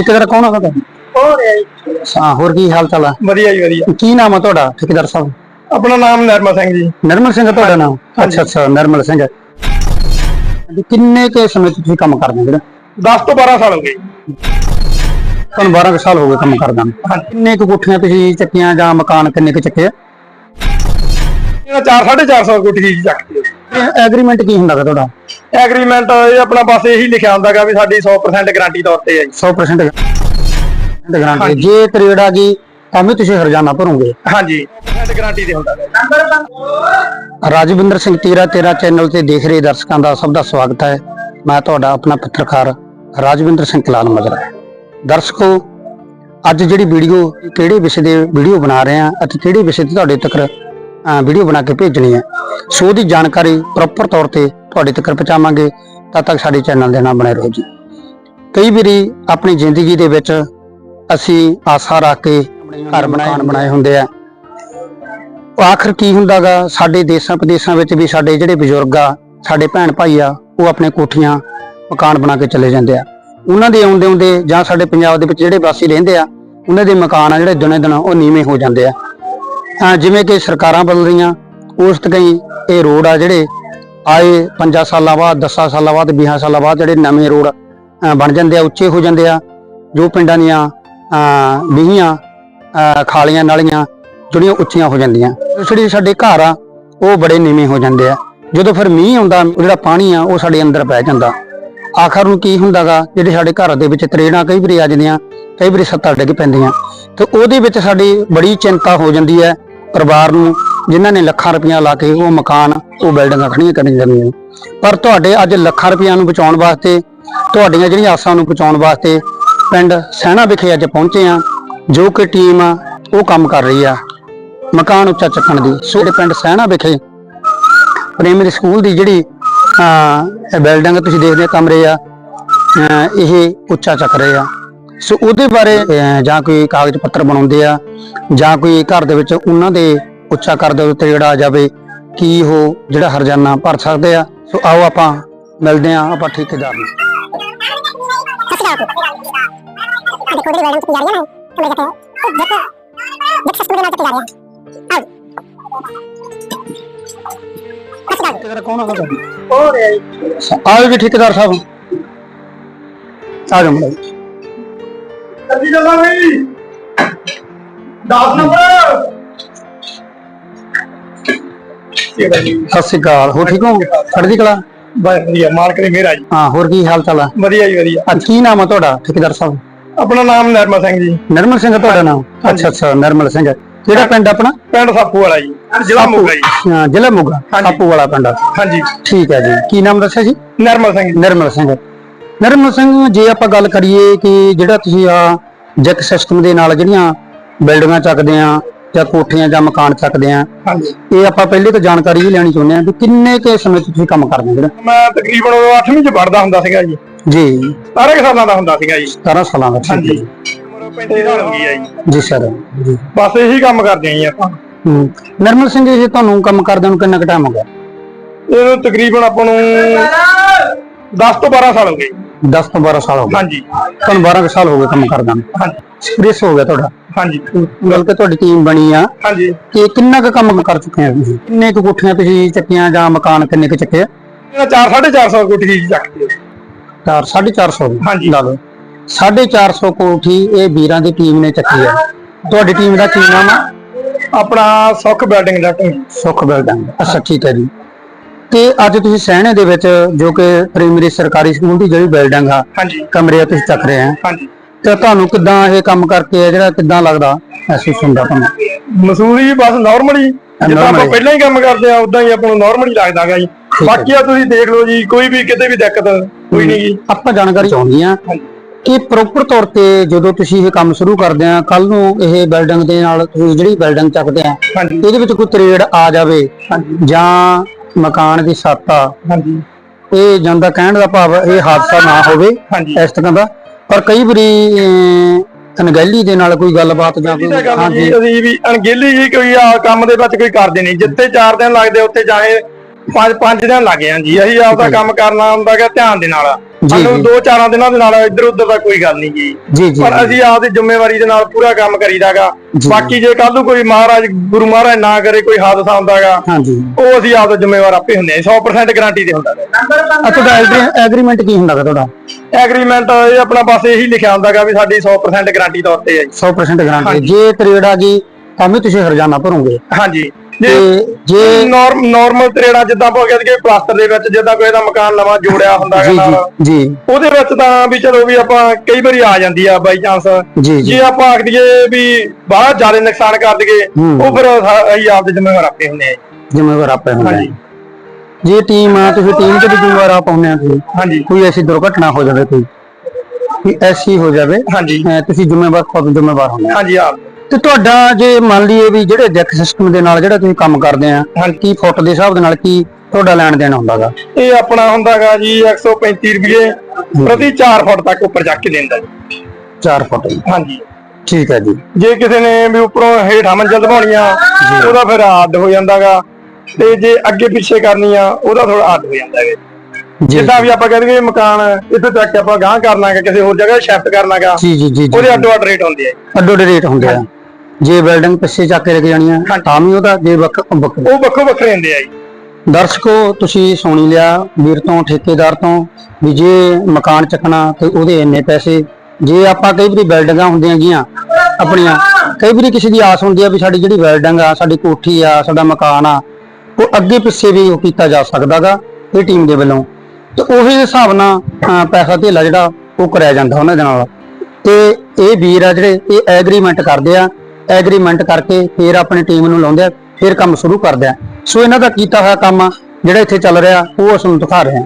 ਹਾਂ, ਠੇਕੇਦਾਰ ਕੌਣ ਹੈਗਾ ਤੁਹਾਡਾ? ਹੋ ਰਿਹਾ ਜੀ? ਹਾਂ ਹੋਰ ਕੀ ਹਾਲ ਚਾਲ ਆ? ਵਧੀਆ ਜੀ ਵਧੀਆ। ਕੀ ਨਾਮ ਆ ਤੁਹਾਡਾ ਠੇਕੇਦਾਰ ਸਾਹਿਬ? ਆਪਣਾ ਨਾਮ ਨਰਮਾ ਸਿੰਘ ਜੀ। ਨਰਮਲ ਸਿੰਘ ਆ ਤੁਹਾਡਾ ਨਾਮ? ਅੱਛਾ ਅੱਛਾ ਨਰਮਲ ਸਿੰਘ ਵੀ ਕਿੰਨੇ ਕੇ ਸਮੇਂ ਤੋਂ ਤੁਸੀਂ ਕੰਮ ਕਰਦੇ ਹੋ ਜਿਹੜਾ? 10 ਤੋਂ 12 ਸਾਲ ਹੋ ਗਏ। ਤੁਹਾਨੂੰ 12 ਕੁ ਸਾਲ ਹੋ ਗਏ ਕੰਮ ਕਰਦਾ ਨੂੰ। ਕਿੰਨੇ ਕੁ ਕੋਠੀਆਂ ਤੁਸੀਂ ਚੱਕੀਆਂ ਜਾਂ ਮਕਾਨ ਕਿੰਨੇ ਕੁ ਚੱਕੇ ਆ? ਇਹਨਾਂ 4 450 ਕੋਟੀ ਜੀ ਚੱਕਦੇ ਐਗਰੀਮੈਂਟ ਕੀ ਹੁੰਦਾ ਗਾ ਤੁਹਾਡਾ? ਐਗਰੀਮੈਂਟ ਇਹ ਆਪਣਾ ਬਸ ਇਹੀ ਲਿਖਿਆ ਹੁੰਦਾਗਾ ਵੀ ਸਾਡੀ 100% ਗਾਰੰਟੀ ਤੌਰ ਤੇ ਹੈ ਜੀ। 100% ਗਾਰੰਟੀ ਜੇ ਤਰੇੜ ਆ ਗਈ ਤਾਂ ਵੀ ਤੁਸੀਂ ਹਰਜਾਨਾ ਭਰੋਗੇ। ਹਾਂਜੀ 100% ਗਾਰੰਟੀ ਤੇ ਹੁੰਦਾ ਰਾਜਵਿੰਦਰ ਸਿੰਘ ਤੀਰਾ ਤੇਰਾ ਚੈਨਲ ਤੇ ਦੇਖ ਰਹੇ ਦਰਸ਼ਕਾਂ ਦਾ ਸਭ ਦਾ ਸਵਾਗਤ ਹੈ। ਮੈਂ ਤੁਹਾਡਾ ਆਪਣਾ ਪੱਤਰਕਾਰ ਰਾਜਵਿੰਦਰ ਸਿੰਘ ਕਲਾਲ ਮਜਰਾ। ਦਰਸ਼ਕੋ ਅੱਜ ਜਿਹੜੀ ਵੀਡੀਓ ਕਿਹੜੇ ਵਿਸ਼ੇ ਦੇ ਵੀਡੀਓ ਬਣਾ ਰਹੇ ਆ ਅਤੇ ਕਿਹੜੇ ਵਿਸ਼ੇ ਤੇ ਤੁਹਾਡੇ ਤੱਕ ਵੀਡੀਓ ਬਣਾ ਕੇ ਭੇਜਣੀ ਹੈ। ਸੋ ਉਹਦੀ ਜਾਣਕਾਰੀ ਪ੍ਰੋਪਰ ਤੌਰ ਤੇ ਤੁਹਾਡੇ ਤੱਕ ਪਹੁੰਚਾਵਾਂਗੇ। ਤਦ ਤੱਕ ਸਾਡੇ ਚੈਨਲ ਦੇ ਨਾਲ ਬਣੇ ਰਹੋ ਜੀ। ਕਈ ਵਾਰੀ ਆਪਣੀ ਜ਼ਿੰਦਗੀ ਦੇ ਵਿੱਚ ਅਸੀਂ ਆਸਾ ਰੱਖ ਕੇ ਘਰ ਮਕਾਨ ਬਣਾਏ ਹੁੰਦੇ ਆ। ਉਹ ਆਖਰ ਕੀ ਹੁੰਦਾਗਾ? ਸਾਡੇ ਦੇਸ਼ਾਂ ਪ੍ਰਦੇਸ਼ਾਂ ਵਿੱਚ ਵੀ ਸਾਡੇ ਜਿਹੜੇ ਬਜ਼ੁਰਗ ਆ, ਸਾਡੇ ਭੈਣ ਭਾਈ ਆ, ਉਹ ਆਪਣੇ ਕੋਠੀਆਂ ਮਕਾਨ ਬਣਾ ਕੇ ਚਲੇ ਜਾਂਦੇ ਆ। ਉਹਨਾਂ ਦੇ ਆਉਂਦੇ ਆਉਂਦੇ ਜਾਂ ਸਾਡੇ ਪੰਜਾਬ ਦੇ ਵਿੱਚ ਜਿਹੜੇ ਵਾਸੀ ਰਹਿੰਦੇ ਆ, ਉਹਨਾਂ ਦੇ ਮਕਾਨ ਆ ਜਿਹੜੇ ਦਿਨੇ ਦਿਨ ਉਹ ਨੀਵੇਂ ਹੋ ਜਾਂਦੇ ਆ। ਅਹ ਜਿਵੇਂ ਕਿ ਸਰਕਾਰਾਂ ਬਦਲ ਰਹੀਆਂ, ਉਸ ਤਕਈ ਇਹ ਰੋਡ ਆ ਜਿਹੜੇ ਆਏ 5 ਸਾਲਾਂ ਬਾਅਦ 10 ਸਾਲਾਂ ਬਾਅਦ 20 ਸਾਲਾਂ ਬਾਅਦ ਜਿਹੜੇ ਨਵੇਂ ਰੋਡ ਬਣ ਜਾਂਦੇ ਆ, ਉੱਚੇ ਹੋ ਜਾਂਦੇ ਆ, ਜੋ ਪਿੰਡਾਂ ਦੀਆਂ ਅਹ, ਖਾਲੀਆਂ ਨਾਲੀਆਂ, ਜਿਹੜੀਆਂ ਉੱਚੀਆਂ ਹੋ ਜਾਂਦੀਆਂ। ਜਿਹੜੇ ਸਾਡੇ ਘਰ ਆ, ਉਹ ਬੜੇ ਨੀਵੇਂ ਹੋ ਜਾਂਦੇ ਆ। ਜਦੋਂ ਫਿਰ ਮੀਂਹ ਆਉਂਦਾ, ਜਿਹੜਾ ਪਾਣੀ ਆ, ਉਹ ਸਾਡੇ ਅੰਦਰ ਪੈ ਜਾਂਦਾ। ਆਖਰ ਨੂੰ ਕੀ ਹੁੰਦਾਗਾ, ਜਿਹੜੇ ਸਾਡੇ ਘਰ ਦੇ ਵਿੱਚ ਤਰੇੜਾਂ ਕਈ ਵਾਰੀ ਆ ਜਾਂਦੀਆਂ, ਕਈ ਵਾਰੀ ਸੱਤਾਂ ਡਿੱਗ ਪੈਂਦੀਆਂ। ਤੇ ਉਹਦੇ ਵਿੱਚ ਸਾਡੀ ਬੜੀ ਚਿੰਤਾ ਹੋ ਜਾਂਦੀ ਹੈ ਪਰਿਵਾਰ ਨੂੰ ਜਿਨ੍ਹਾਂ ਨੇ ਲੱਖਾਂ ਰੁਪਈਆ ਲਾ ਕੇ ਉਹ ਮਕਾਨ, ਉਹ ਬਿਲਡਿੰਗਾਂ ਖੜੀਆਂ ਕਰੀ ਜਾਂਦੀਆਂ ਪਰ ਤੁਹਾਡੇ ਅੱਜ ਲੱਖਾਂ ਰੁਪਈਆ ਨੂੰ ਬਚਾਉਣ ਵਾਸਤੇ, ਤੁਹਾਡੀਆਂ ਜਿਹੜੀਆਂ ਆਸਾਂ ਨੂੰ ਬਚਾਉਣ ਵਾਸਤੇ ਪਿੰਡ ਸਹਿਣਾ ਵਿਖੇ ਅੱਜ ਪਹੁੰਚੇ ਆ ਜੋ ਕਿ ਟੀਮ ਆ, ਉਹ ਕੰਮ ਕਰ ਰਹੀ ਆ। ਮਕਾਨ ਉੱਚਾ ਚੱਕਣ ਦੀ। ਸੋ ਪਿੰਡ ਸਹਿਣਾ ਵਿਖੇ ਪ੍ਰਾਇਮਰੀ ਸਕੂਲ ਦੀ ਜਿਹੜੀ ਬਿਲਡਿੰਗ ਤੁਸੀਂ ਦੇਖਦੇ ਕਮਰੇ ਆ ਇਹ ਉੱਚਾ ਚੱਕ ਰਹੇ ਆ। ਸੋ ਉਹਦੇ ਬਾਰੇ ਜਾਂ ਕੋਈ ਕਾਗਜ਼ ਪੱਤਰ ਬਣਾਉਂਦੇ ਆ ਜਾਂ ਕੋਈ ਘਰ ਦੇ ਵਿੱਚ ਉਹਨਾਂ ਦੇ ਉੱਚਾ ਕਰਦੇ ਉੱਤੇ ਜਿਹੜਾ ਆ ਜਾਵੇ ਕੀ ਉਹ ਜਿਹੜਾ ਹਰਜਾਨਾ ਭਰ ਸਕਦੇ ਆ ਸੋ ਆਓ ਆਪਾਂ ਮਿਲਦੇ ਆ ਆਪਾਂ ਠੇਕੇਦਾਰ ਨੂੰ ਆਓ ਜੀ ਠੇਕੇਦਾਰ ਸਾਹਿਬ ਆ ਜਾਓ ਮੁੰਡਾ ਜਲਦੀ ਚੱਲਾਂ ਬਈ 10 ਨੰਬਰ। ਸਤਿ ਸ਼੍ਰੀ ਅਕਾਲ। ਹੋ ਠੀਕ ਹੋ? ਚੜ੍ਹਦੀ ਕਲਾ? ਬਸ ਵਧੀਆ ਮਾਲਕ ਮਿਹਰ ਆ ਜੀ। ਹਾਂ ਹੋਰ ਕੀ ਹਾਲ ਚਾਲ ਆ? ਵਧੀਆ ਜੀ ਵਧੀਆ। ਅੱਜ ਕੀ ਨਾਮ ਆ ਤੁਹਾਡਾ ਠੇਕੇਦਾਰ ਸਾਹਿਬ? ਆਪਣਾ ਨਾਮ ਨਰਮਾ ਸਿੰਘ ਜੀ। ਨਰਮਲ ਸਿੰਘ ਤੁਹਾਡਾ ਨਾਮ? ਅੱਛਾ ਅੱਛਾ ਨਰਮਲ ਸਿੰਘ ਕਿਹੜਾ ਪਿੰਡ ਆਪਣਾ? ਪਿੰਡ ਸਾਪੂ ਵਾਲਾ ਜੀ। ਜ਼ਿਲ੍ਹਾ ਮੋਗਾ ਜੀ। ਹਾਂ, ਜ਼ਿਲ੍ਹਾ ਮੋਗਾ। ਸਾਪੂ ਵਾਲਾ ਪਿੰਡ ਹਾਂਜੀ। ਠੀਕ ਹੈ ਜੀ। ਕੀ ਨਾਮ ਦੱਸਿਆ ਜੀ? ਨਰਮਲ ਸਿੰਘ ਨਰਮਲ ਸਿੰਘ। ਨਰਮਲ ਸਿੰਘ ਜੇ ਆਪਾਂ ਗੱਲ ਕਰੀਏ ਕਿ ਜਿਹੜਾ ਤੁਸੀਂ ਆ ਜੈਕ ਸਿਸਟਮ ਦੇ ਨਾਲ ਜਿਹੜੀਆਂ ਬਿਲਡਿੰਗਾਂ ਚੱਕਦੇ ਆ ਜਾਂ ਕੋਠੀਆਂ ਜਾਂ ਮਕਾਨ ਚੱਕਦੇ ਆ ਹਾਂਜੀ। ਇਹ ਆਪਾਂ ਪਹਿਲੇ ਤਾਂ ਜਾਣਕਾਰੀ ਹੀ ਲੈਣੀ ਚਾਹੁੰਦੇ ਆ ਵੀ ਕਿੰਨੇ ਕੇ ਸਮੇਂ 'ਚ ਤੁਸੀਂ ਕੰਮ ਕਰਦੇ ਹੋ ਜਿਹੜਾ? ਮੈਂ ਤਕਰੀਬਨ 8ਵੀਂ ਚ ਪੜਦਾ ਹੁੰਦਾ ਸੀਗਾ ਜੀ। ਜੀ। 17 ਕੁ ਸਾਲਾਂ ਦਾ ਹੁੰਦਾ ਸੀਗਾ ਜੀ। 17 ਸਾਲਾਂ ਦਾ ਠੀਕ ਹੈ ਜੀ। ਉਮਰ 35 ਸਾਲ ਹੋ ਗਈ ਆ ਜੀ। ਜੀ ਸਰ ਜੀ। ਬਸ ਇਹੀ ਕੰਮ ਕਰਦੇ ਆਂ ਜੀ ਆਪਾਂ। ਹੂੰ। ਨਰਮਲ ਸਿੰਘ ਜੀ ਤੁਹਾਨੂੰ ਕੰਮ ਕਰਦਿਆਂ ਨੂੰ ਕਿੰਨਾ ਕੁ ਟਾਈਮ ਹੋ ਗਿਆ? ਇਹਨੂੰ ਤਕਰੀਬਨ ਆਪਾਂ ਨੂੰ 10 ਤੋਂ 12 ਸਾਲ ਹੋ ਗਏ 10 ਤੋਂ 12 ਸਾਲ ਹੋ ਗਏ। ਹਾਂਜੀ। ਤੁਹਾਨੂੰ 12 ਕੁ ਸਾਲ ਹੋ ਗਏ ਕੰਮ ਕਰਦਿਆਂ ਨੂੰ। ਹਾਂਜੀ। ਐਕਸਪੀਰੀਅੰਸ ਹੋ ਗਿਆ ਤੁਹਾਡਾ। ਹਾਂਜੀ। ਗੱਲ ਕਿ ਤੁਹਾਡੀ ਟੀਮ ਬਣੀ ਆ। ਹਾਂਜੀ। ਕਿ ਕਿੰਨਾ ਕੁ ਕੰਮ ਕਰ ਚੁੱਕੇ ਆ ਤੁਸੀਂ? ਕਿੰਨੇ ਕੁ ਕੋਠੀਆਂ ਤੁਸੀਂ ਚੱਕੀਆਂ ਜਾਂ ਮਕਾਨ ਕਿੰਨੇ ਕੁ ਚੱਕੇ? ਆ ਇਹਨਾਂ 4 450 ਕੋਠੀ ਚੱਕਦੇ ਆ। 4 450 ਹਾਂਜੀ। ਲਾ ਲਓ। 450 ਕੋਠੀ ਇਹ ਵੀਰਾਂ ਦੀ ਟੀਮ ਨੇ ਚੱਕੀ ਆ। ਤੁਹਾਡੀ ਟੀਮ ਦਾ ਕੀ ਨਾਮ ਆ? ਆਪਣਾ ਸੁੱਖ ਬਿਲਡਿੰਗ ਦਾ ਟੀਮ ਸੁਖ ਬਿਲਡਿੰਗ। ਅੱਛਾ ਠੀਕ ਹੈ ਜੀ। ਤੇ ਅੱਜ ਤੁਸੀਂ ਸਹਿਣੇ ਦੇ ਵਿੱਚ ਜੋ ਕਿ ਪ੍ਰਾਇਮਰੀ ਸਰਕਾਰੀ ਸਕੂਲ ਦੀ ਜਿਹੜੀ ਬਿਲਡਿੰਗ ਆ ਹਾਂਜੀ। ਕਮਰੇ ਤੁਸੀਂ ਚੱਕ ਰਹੇ ਆ। ਹਾਂਜੀ। ਤੇ ਤੁਹਾਨੂੰ ਕਿੱਦਾਂ ਇਹ ਕੰਮ ਕਰਕੇ ਆ ਜਿਹੜਾ ਕਿੱਦਾਂ ਲੱਗਦਾ? ਮਹਿਸੂਸ ਹੁੰਦਾ ਤੁਹਾਨੂੰ? ਮਸੂਰੀ ਬਸ ਨਾਰਮਲੀ ਜਿੱਦਾਂ ਆਪਾਂ। ਪਹਿਲਾਂ ਹੀ ਕੰਮ ਕਰਦੇ ਆ ਉਦਾਂ ਹੀ ਆਪਾਂ ਨੂੰ ਨਾਰਮਲੀ ਲੱਗਦਾਗਾ ਜੀ। ਬਾਕੀ ਆ ਤੁਸੀਂ ਦੇਖ ਲਓ ਜੀ ਕੋਈ ਵੀ ਕਿਤੇ ਵੀ ਦਿੱਕਤ ਕੋਈ ਨਹੀਂ ਜੀ। ਆਪਾਂ ਜਾਣਕਾਰੀ ਚਾਹੁੰਦੀ ਆ। ਕਿ ਪ੍ਰੋਪਰ ਤੌਰ ਤੇ ਜਦੋਂ ਤੁਸੀਂ ਇਹ ਕੰਮ ਸ਼ੁਰੂ ਕਰਦੇ ਆ ਕੱਲ ਨੂੰ ਇਹ ਬਿਲਡਿੰਗ ਦੇ ਨਾਲ ਤੁਸੀਂ ਜਿਹੜੀ ਬਿਲਡਿੰਗ ਚੱਕਦੇ ਆ ਇਹਦੇ ਵਿੱਚ ਕੋਈ ਤਰੇੜ ਆ ਜਾਵੇ ਜਾਂ ਮਕਾਨ ਦੀ ਛੱਤ ਆ। ਹਾਂਜੀ। ਇਹ ਜਾਂਦਾ ਕਹਿਣ ਦਾ ਭਾਵ ਇਹ ਹਾਦਸਾ ਨਾ ਹੋਵੇ ਹਾਂਜੀ। ਇਸ ਤਰ੍ਹਾਂ ਦਾ। ਪਰ ਕਈ ਵਾਰੀ ਅਹ, ਅਣਗਹਿਲੀ ਦੇ ਨਾਲ ਕੋਈ ਗੱਲਬਾਤ ਜਾਂ ਕੋਈ ਤਾਂ ਗੱਲ ਜੀ ਹਾਂਜੀ। ਅਸੀਂ ਵੀ ਅਣਗਹਿਲੀ ਜੀ ਕੋਈ ਆ ਕੰਮ ਦੇ ਵਿੱਚ ਕੋਈ ਕਰਦੇ ਨਹੀਂ। ਜਿੱਥੇ 4 ਦਿਨ ਲੱਗਦੇ ਉੱਥੇ ਚਾਹੇ 5 5 ਦਿਨ ਲੱਗ ਜਾਣ ਜੀ। ਅਸੀਂ ਆਪਦਾ ਕੰਮ ਕਰਨਾ ਹੁੰਦਾ ਕਿ ਧਿਆਨ ਦੇ ਨਾਲ। ਸਾਨੂੰ ਜੀ। ਦੋ ਚਾਰਾਂ ਦਿਨਾਂ ਦੇ ਨਾਲ ਇੱਧਰ ਉੱਧਰ ਦਾ ਕੋਈ ਗੱਲ ਨਹੀਂ ਜੀ। ਪਰ ਅਸੀਂ ਆਪਦੀ ਜ਼ਿੰਮੇਵਾਰੀ ਦੇ ਨਾਲ ਪੂਰਾ ਕੰਮ ਕਰੀਦਾਗਾ। ਬਾਕੀ ਜੇ ਕੱਲ ਨੂੰ ਕੋਈ ਮਹਾਰਾਜ ਗੁਰੂ ਮਹਾਰਾਜ ਨਾ ਕਰੇ ਕੋਈ ਹਾਦਸਾ ਹੁੰਦਾਗਾ ਹਾਂਜੀ। ਉਹ ਅਸੀਂ ਆਪਦਾ ਜ਼ਿੰਮੇਵਾਰ ਆਪੇ ਹੁੰਦੇ ਆ 100% ਗਾਰੰਟੀ ਤੇ ਹੁੰਦਾ ਆ ਤੁਹਾਡਾ ਐਗਰੀਮੈਂਟ ਕੀ ਹੁੰਦਾ ਗਾ ਤੁਹਾਡਾ? ਐਗਰੀਮੈਂਟ ਇਹ ਆਪਣਾ ਬਸ ਇਹੀ ਲਿਖਿਆ ਹੁੰਦਾਗਾ ਵੀ ਸਾਡੀ 100% ਗਾਰੰਟੀ ਤੌਰ ਤੇ ਹੈ ਜੀ। 100% ਗਾਰੰਟੀ। ਜੇ ਤਰੇੜ ਆ ਗਈ ਤਾਂ ਵੀ ਤੁਸੀਂ ਹਰਜਾਨਾ ਭਰੋਗੇ। ਹਾਂਜੀ। ਜੇ ਜੇ ਨਾਰਮ ਨਾਰਮਲ ਤਰੇੜਾ ਜਿੱਦਾਂ ਆਪਾਂ ਕਹਿੰਦੇ ਕਿ ਪਲਾਸਟਰ ਦੇ ਵਿੱਚ ਜਿੱਦਾਂ ਕੋਈ ਦਾ ਮਕਾਨ ਨਵਾਂ ਜੋੜਿਆ ਹੁੰਦਾ ਹੈ ਨਾਲ। ਜੀ। ਉਹਦੇ ਵਿੱਚ ਤਾਂ ਵੀ ਚਲੋ ਵੀ ਆਪਾਂ ਕਈ ਵਾਰੀ ਆ ਜਾਂਦੀ ਆ ਬਾਈ ਚਾਂਸ ਜੀ ਆਪਾਂ ਆਖ ਦਈਏ ਵੀ ਬਾਹਰ ਜ਼ਿਆਦਾ ਨੁਕਸਾਨ ਕਰ ਦਈਏ। ਉਹ ਫਿਰ ਅਸੀਂ ਆਪਦੇ ਜ਼ਿੰਮੇਵਾਰ ਆਪੇ ਹੁੰਦੇ ਆ। ਜ਼ਿੰਮੇਵਾਰ ਆਪੇ ਹੁੰਦਾ ਹਾਂਜੀ। ਜੇ ਟੀਮ ਆ ਤੁਸੀਂ ਟੀਮ ਦੇ ਵੀ ਜ਼ਿੰਮੇਵਾਰ ਆਪ ਹੁੰਦੇ ਆ ਤੁਸੀਂ ਹਾਂਜੀ। ਕੋਈ ਐਸੀ ਦੁਰਘਟਨਾ ਹੋ ਜਾਵੇ ਕੋਈ ਕੋਈ ਐਸੀ ਹੋ ਜਾਵੇ ਹਾਂਜੀ। ਤੁਸੀਂ ਜ਼ਿੰਮੇਵਾਰ ਖੁਦ ਜ਼ਿੰਮੇਵਾਰ ਹੁੰਦੇ ਆ। ਹਾਂਜੀ ਆਪ। ਤੇ ਤੁਹਾਡਾ ਜੇ ਮੰਨ ਲਈਏ ਵੀ ਜਿਹੜੇ ਜੈਕ ਸਿਸਟਮ ਦੇ ਨਾਲ ਜਿਹੜਾ ਤੁਸੀਂ ਕੰਮ ਕਰਦੇ ਆ ਕੀ ਫੁੱਟ ਦੇ ਹਿਸਾਬ ਦੇ ਨਾਲ ਕੀ ਤੁਹਾਡਾ ਲੈਣ ਦੇਣ ਹੁੰਦਾਗਾ? ਇਹ ਆਪਣਾ ਹੁੰਦਾਗਾ ਜੀ 135 ਰੁਪਏ ਪ੍ਰਤੀ 4 ਫੁੱਟ ਤੱਕ ਉੱਪਰ ਜਾ ਕੇ ਦਿੰਦਾ ਜੀ। 4 ਫੁੱਟ। ਹਾਂਜੀ। ਠੀਕ ਹੈ ਜੀ। ਜੇ ਕਿਸੇ ਨੇ ਵੀ ਉੱਪਰੋਂ ਹੇਠਾਂ ਮੰਜ਼ਲ ਦਬਾਉਣੀ ਆ ਉਹਦਾ ਫਿਰ ਆਦ ਹੋ ਜਾਂਦਾਗਾ। ਤੇ ਜੇ ਅੱਗੇ ਪਿੱਛੇ ਕਰਨੀ ਆ ਉਹਦਾ ਥੋੜਾ ਆਦ ਹੋ ਜਾਂਦਾ ਹੈ ਜਿੱਦਾਂ ਵੀ ਆਪਾਂ ਕਹਿੰਦੇ ਕਿ ਮਕਾਨ ਇੱਥੇ ਤੱਕ ਆਪਾਂ ਗਾਂਹ ਕਰਨਾਗਾ ਕਿਸੇ ਹੋਰ ਜਗ੍ਹਾ ਸ਼ਿਫਟ ਕਰਨਾਗਾ ਜੀ ਜੀ ਜੀ ਜੀ ਉਹਦੇ ਅੱਡੋ ਅੱਡ ਰੇਟ ਹੁੰਦੇ ਆ ਅੱਡੋ ਅੱਡ ਰੇਟ ਹੁੰਦੇ ਆ। ਜੇ ਬਿਲਡਿੰਗ ਪਿੱਛੇ ਚੱਕ ਕੇ ਕੇ ਜਾਣੀ ਆ ਤਾਂ ਵੀ ਉਹਦਾ ਜੇ ਵੱਖ ਵੱਖ ਉਹ ਵੱਖੋ ਵੱਖਰੇ ਹੁੰਦੇ ਆ ਜੀ। ਦਰਸ਼ਕੋ ਤੁਸੀਂ ਸੁਣੀ ਲਿਆ ਵੀਰ ਤੋਂ ਠੇਕੇਦਾਰ ਤੋਂ ਵੀ ਜੇ ਮਕਾਨ ਚੱਕਣਾ ਤੇ ਉਹਦੇ ਇੰਨੇ ਪੈਸੇ। ਜੇ ਆਪਾਂ ਕਈ ਵਾਰੀ ਬਿਲਡਿੰਗਾਂ ਹੁੰਦੀਆਂ ਗੀਆਂ ਆਪਣੀਆਂ ਕਈ ਵਾਰੀ ਕਿਸੇ ਦੀ ਆਸ ਹੁੰਦੀ ਆ ਵੀ ਸਾਡੀ ਜਿਹੜੀ ਬਿਲਡਿੰਗ ਆ ਸਾਡੀ ਕੋਠੀ ਆ ਸਾਡਾ ਮਕਾਨ ਆ ਉਹ ਅੱਗੇ ਪਿੱਛੇ ਵੀ ਉਹ ਕੀਤਾ ਜਾ ਸਕਦਾਗਾ ਇਹ ਟੀਮ ਦੇ ਵੱਲੋਂ। ਤੇ ਉਹੀ ਹਿਸਾਬ ਨਾਲ ਅਹ, ਪੈਸਾ ਧੇਲਾ ਜਿਹੜਾ ਉਹ ਕਰਿਆ ਜਾਂਦਾ ਉਹਨਾਂ ਦੇ ਨਾਲ। ਤੇ ਇਹ ਵੀਰ ਆ ਜਿਹੜੇ ਇਹ ਐਗਰੀਮੈਂਟ ਕਰਦੇ ਆ ਐਗਰੀਮੈਂਟ ਕਰਕੇ ਫਿਰ ਆਪਣੀ ਟੀਮ ਨੂੰ ਲਾਉਂਦੇ ਆ ਫਿਰ ਕੰਮ ਸ਼ੁਰੂ ਕਰਦੇ ਆ। ਸੋ ਇਹਨਾਂ ਦਾ ਕੀਤਾ ਹੋਇਆ ਕੰਮ ਆ, ਜਿਹੜਾ ਇੱਥੇ ਚੱਲ ਰਿਹਾ ਉਹ ਅਸੀਂ ਦਿਖਾ ਰਹੇ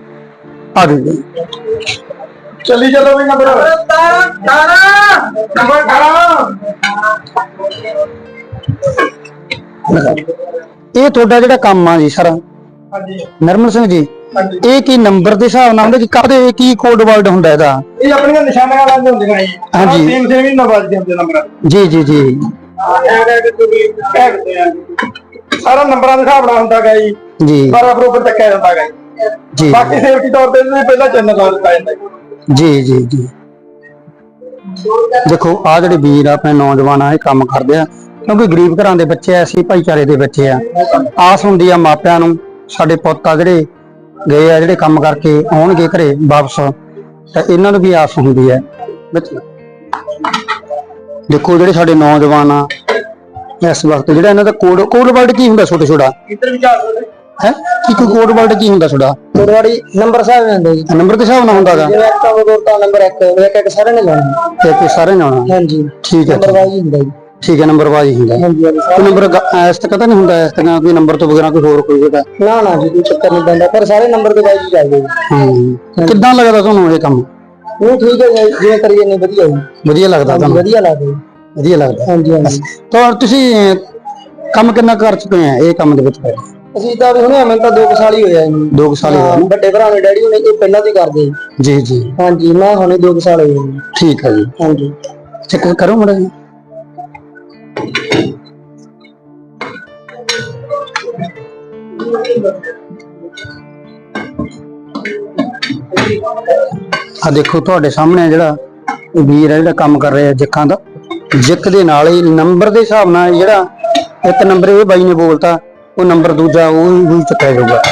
ਆ ਜੀ। ਚੱਲੀ ਚੱਲੋ ਵੀ ਨੰਬਰ 18 ਨੰਬਰ 18 ਇਹ ਤੁਹਾਡਾ ਜਿਹੜਾ ਕੰਮ ਆ ਜੀ ਸਰ ਹਾਂਜੀ। ਨਰਮਲ ਸਿੰਘ ਜੀ ਇਹ ਕੀ ਨੰਬਰ ਦੇ ਹਿਸਾਬ ਨਾਲ ਹੁੰਦਾ ਕਿ ਕਾਹਦੇ ਕੀ ਕੋਡ ਵਰਡ ਹੁੰਦਾ ਇਹਦਾ? ਇਹ ਆਪਣੀਆਂ ਨਿਸ਼ਾਨਾਂ ਵਾਲਾ ਹੁੰਦੀਆਂ ਜੀ ਹਾਂਜੀ। ਟੀਮ ਸੇ ਵੀ ਨੰਬਰ ਦੇ ਹੁੰਦੇ ਨੰਬਰ ਜੀ ਜੀ ਜੀ। ਸਾਰਾ ਨੰਬਰਾਂ ਦੇ ਹਿਸਾਬ ਨਾਲ ਹੁੰਦਾ ਗਾ ਜੀ। ਜੀ। ਸਾਰਾ ਬਰੋਬਰ ਚੱਕਿਆ ਜਾਂਦਾ ਗਾ ਜੀ। ਜੀ ਬਾਕੀ ਸੇਫਟੀ ਤੌਰ ਤੇ ਇਹਦੇ ਪਹਿਲਾਂ ਚੈਨਲ ਲਾ ਦਿੱਤਾ ਜਾਂਦਾ ਜੀ। ਜੀ ਜੀ ਜੀ। ਦੇਖੋ ਆ ਜਿਹੜੇ ਵੀਰ ਆ ਆਪਣੇ ਨੌਜਵਾਨ ਆ ਇਹ ਕੰਮ ਕਰਦੇ ਆ। ਕਿਉਂਕਿ ਗਰੀਬ ਘਰਾਂ ਦੇ ਬੱਚੇ ਆ ਅਸੀਂ ਭਾਈਚਾਰੇ ਦੇ ਬੱਚੇ ਆ। ਆਸ ਹੁੰਦੀ ਆ ਮਾਪਿਆਂ ਨੂੰ ਸਾਡੇ ਪੁੱਤ ਆ ਜਿਹੜੇ ਗਏ ਆ ਜਿਹੜੇ ਕੰਮ ਕਰਕੇ ਆਉਣਗੇ ਘਰੇ ਵਾਪਸ। ਤਾਂ ਇਹਨਾਂ ਨੂੰ ਵੀ ਆਸ ਹੁੰਦੀ ਹੈ ਵਿੱਚ ਦੇਖੋ ਜਿਹੜੇ ਸਾਡੇ ਨੌਜਵਾਨ ਆ ਇਸ ਵਕਤ ਜਿਹੜਾ ਇਹਨਾਂ ਦਾ ਕੋਡ ਕੋਡ ਵਰਡ ਕੀ ਹੁੰਦਾ ਛੋਟੇ ਛੋਟਾ? ਇੱਧਰ ਵੀ ਜਾ ਸਕਦੇ? ਹੈ? ਕੀ ਕੋਈ ਕੋਡ ਵਰਡ ਕੀ ਹੁੰਦਾ ਛੋਟਾ? ਕੋਡਵਾੜੀ ਨੰਬਰ ਸਾਹਿਬ ਹੁੰਦੇ ਜੀ। ਨੰਬਰ ਦੇ ਹਿਸਾਬ ਨਾਲ ਹੁੰਦਾਗਾ ਜਿਵੇਂ ਇੱਕ ਨੰਬਰ ਤਾਂ ਨੰਬਰ 1 ਇੱਕ ਇੱਕ ਸਾਰੇ ਨੇ ਲਾਉਣਾ। ਤੇ ਕੋਈ ਸਾਰੇ ਨਾਲ ਆਉਣਾ ਹਾਂਜੀ। ਠੀਕ ਹੈ ਨੰਬਰ ਵਾਈਜ਼ ਹੁੰਦਾ ਜੀ। ਠੀਕ ਹੈ ਨੰਬਰ ਵਾਜੀ ਹੁੰਦਾ ਹਾਂਜੀ ਹਾਂਜੀ। ਨੰਬਰ ਇਸ ਤੱਕ ਤਾਂ ਨਹੀਂ ਹੁੰਦਾ ਇਸ ਤਰ੍ਹਾਂ ਕੋਈ ਨੰਬਰ ਤੋਂ ਬਗੈਰ ਕੋਈ ਹੋਰ ਕੋਈ ਹੁੰਦਾ ਨਾ ਨਾ ਜੀ ਕੋਈ ਚੱਕਰ ਨਹੀਂ ਪੈਂਦਾ ਪਰ ਸਾਰੇ ਨੰਬਰ ਦੇ ਵਾਈਜ਼ ਹੀ ਚੱਲਦੇ ਜੀ। ਹੂੰ। ਕਿੱਦਾਂ ਲੱਗਦਾ ਤੁਹਾਨੂੰ ਇਹ ਕੰਮ? ਉਹ ਠੀਕ ਹੈ ਜੀ ਜਿਵੇਂ ਕਰੀਏ ਨਹੀਂ ਵਧੀਆ ਜੀ। ਵਧੀਆ ਲੱਗਦਾ ਤੁਹਾਨੂੰ? ਵਧੀਆ ਲੱਗਦਾ ਜੀ। ਵਧੀਆ ਲੱਗਦਾ। ਹਾਂਜੀ ਹਾਂਜੀ। ਤਾਂ ਤੁਸੀਂ ਕੰਮ ਕਿੰਨਾ ਕਰ ਚੁੱਕੇ ਆ ਇਹ ਕੰਮ ਦੇ ਵਿੱਚ? ਅਸੀਂ ਤਾਂ ਵੀ ਹੁਣੇ ਮੈਨੂੰ ਤਾਂ 2 ਸਾਲ ਹੀ ਹੋਇਆ ਜੀ। ਦੋ ਕੁ ਸਾਲ ਹੀ ਹਾਂ, ਹੋਏ ਵੱਡੇ ਭਰਾ ਨੇ ਡੈਡੀ ਨੇ ਇਹ ਪਹਿਲਾਂ ਤੋਂ ਹੀ ਕਰਦੇ ਜੀ। ਜੀ ਜੀ। ਹਾਂਜੀ ਮੈਂ ਹੁਣੇ 2 ਸਾਲ ਹੋਏ ਜੀ। ਠੀਕ ਹੈ ਜੀ। ਹਾਂਜੀ। ਚੈੱਕ ਕਰੋ ਮੜਾ ਜੀ ਆ ਦੇਖੋ ਤੁਹਾਡੇ ਸਾਹਮਣੇ ਜਿਹੜਾ ਵੀਰ ਹੈ ਜਿਹੜਾ ਕੰਮ ਕਰ ਰਿਹਾ ਜਿੱਕਾਂ ਦਾ। ਜਿੱਕ ਦੇ ਨਾਲ ਹੀ ਨੰਬਰ ਦੇ ਹਿਸਾਬ ਨਾਲ ਜਿਹੜਾ ਇੱਕ ਨੰਬਰ ਇਹ ਬਾਈ ਨੇ ਬੋਲਤਾ ਉਹ ਨੰਬਰ ਦੂਜਾ ਉਹ ਹੀ ਚੱਕਿਆ ਜਾਊਗਾ।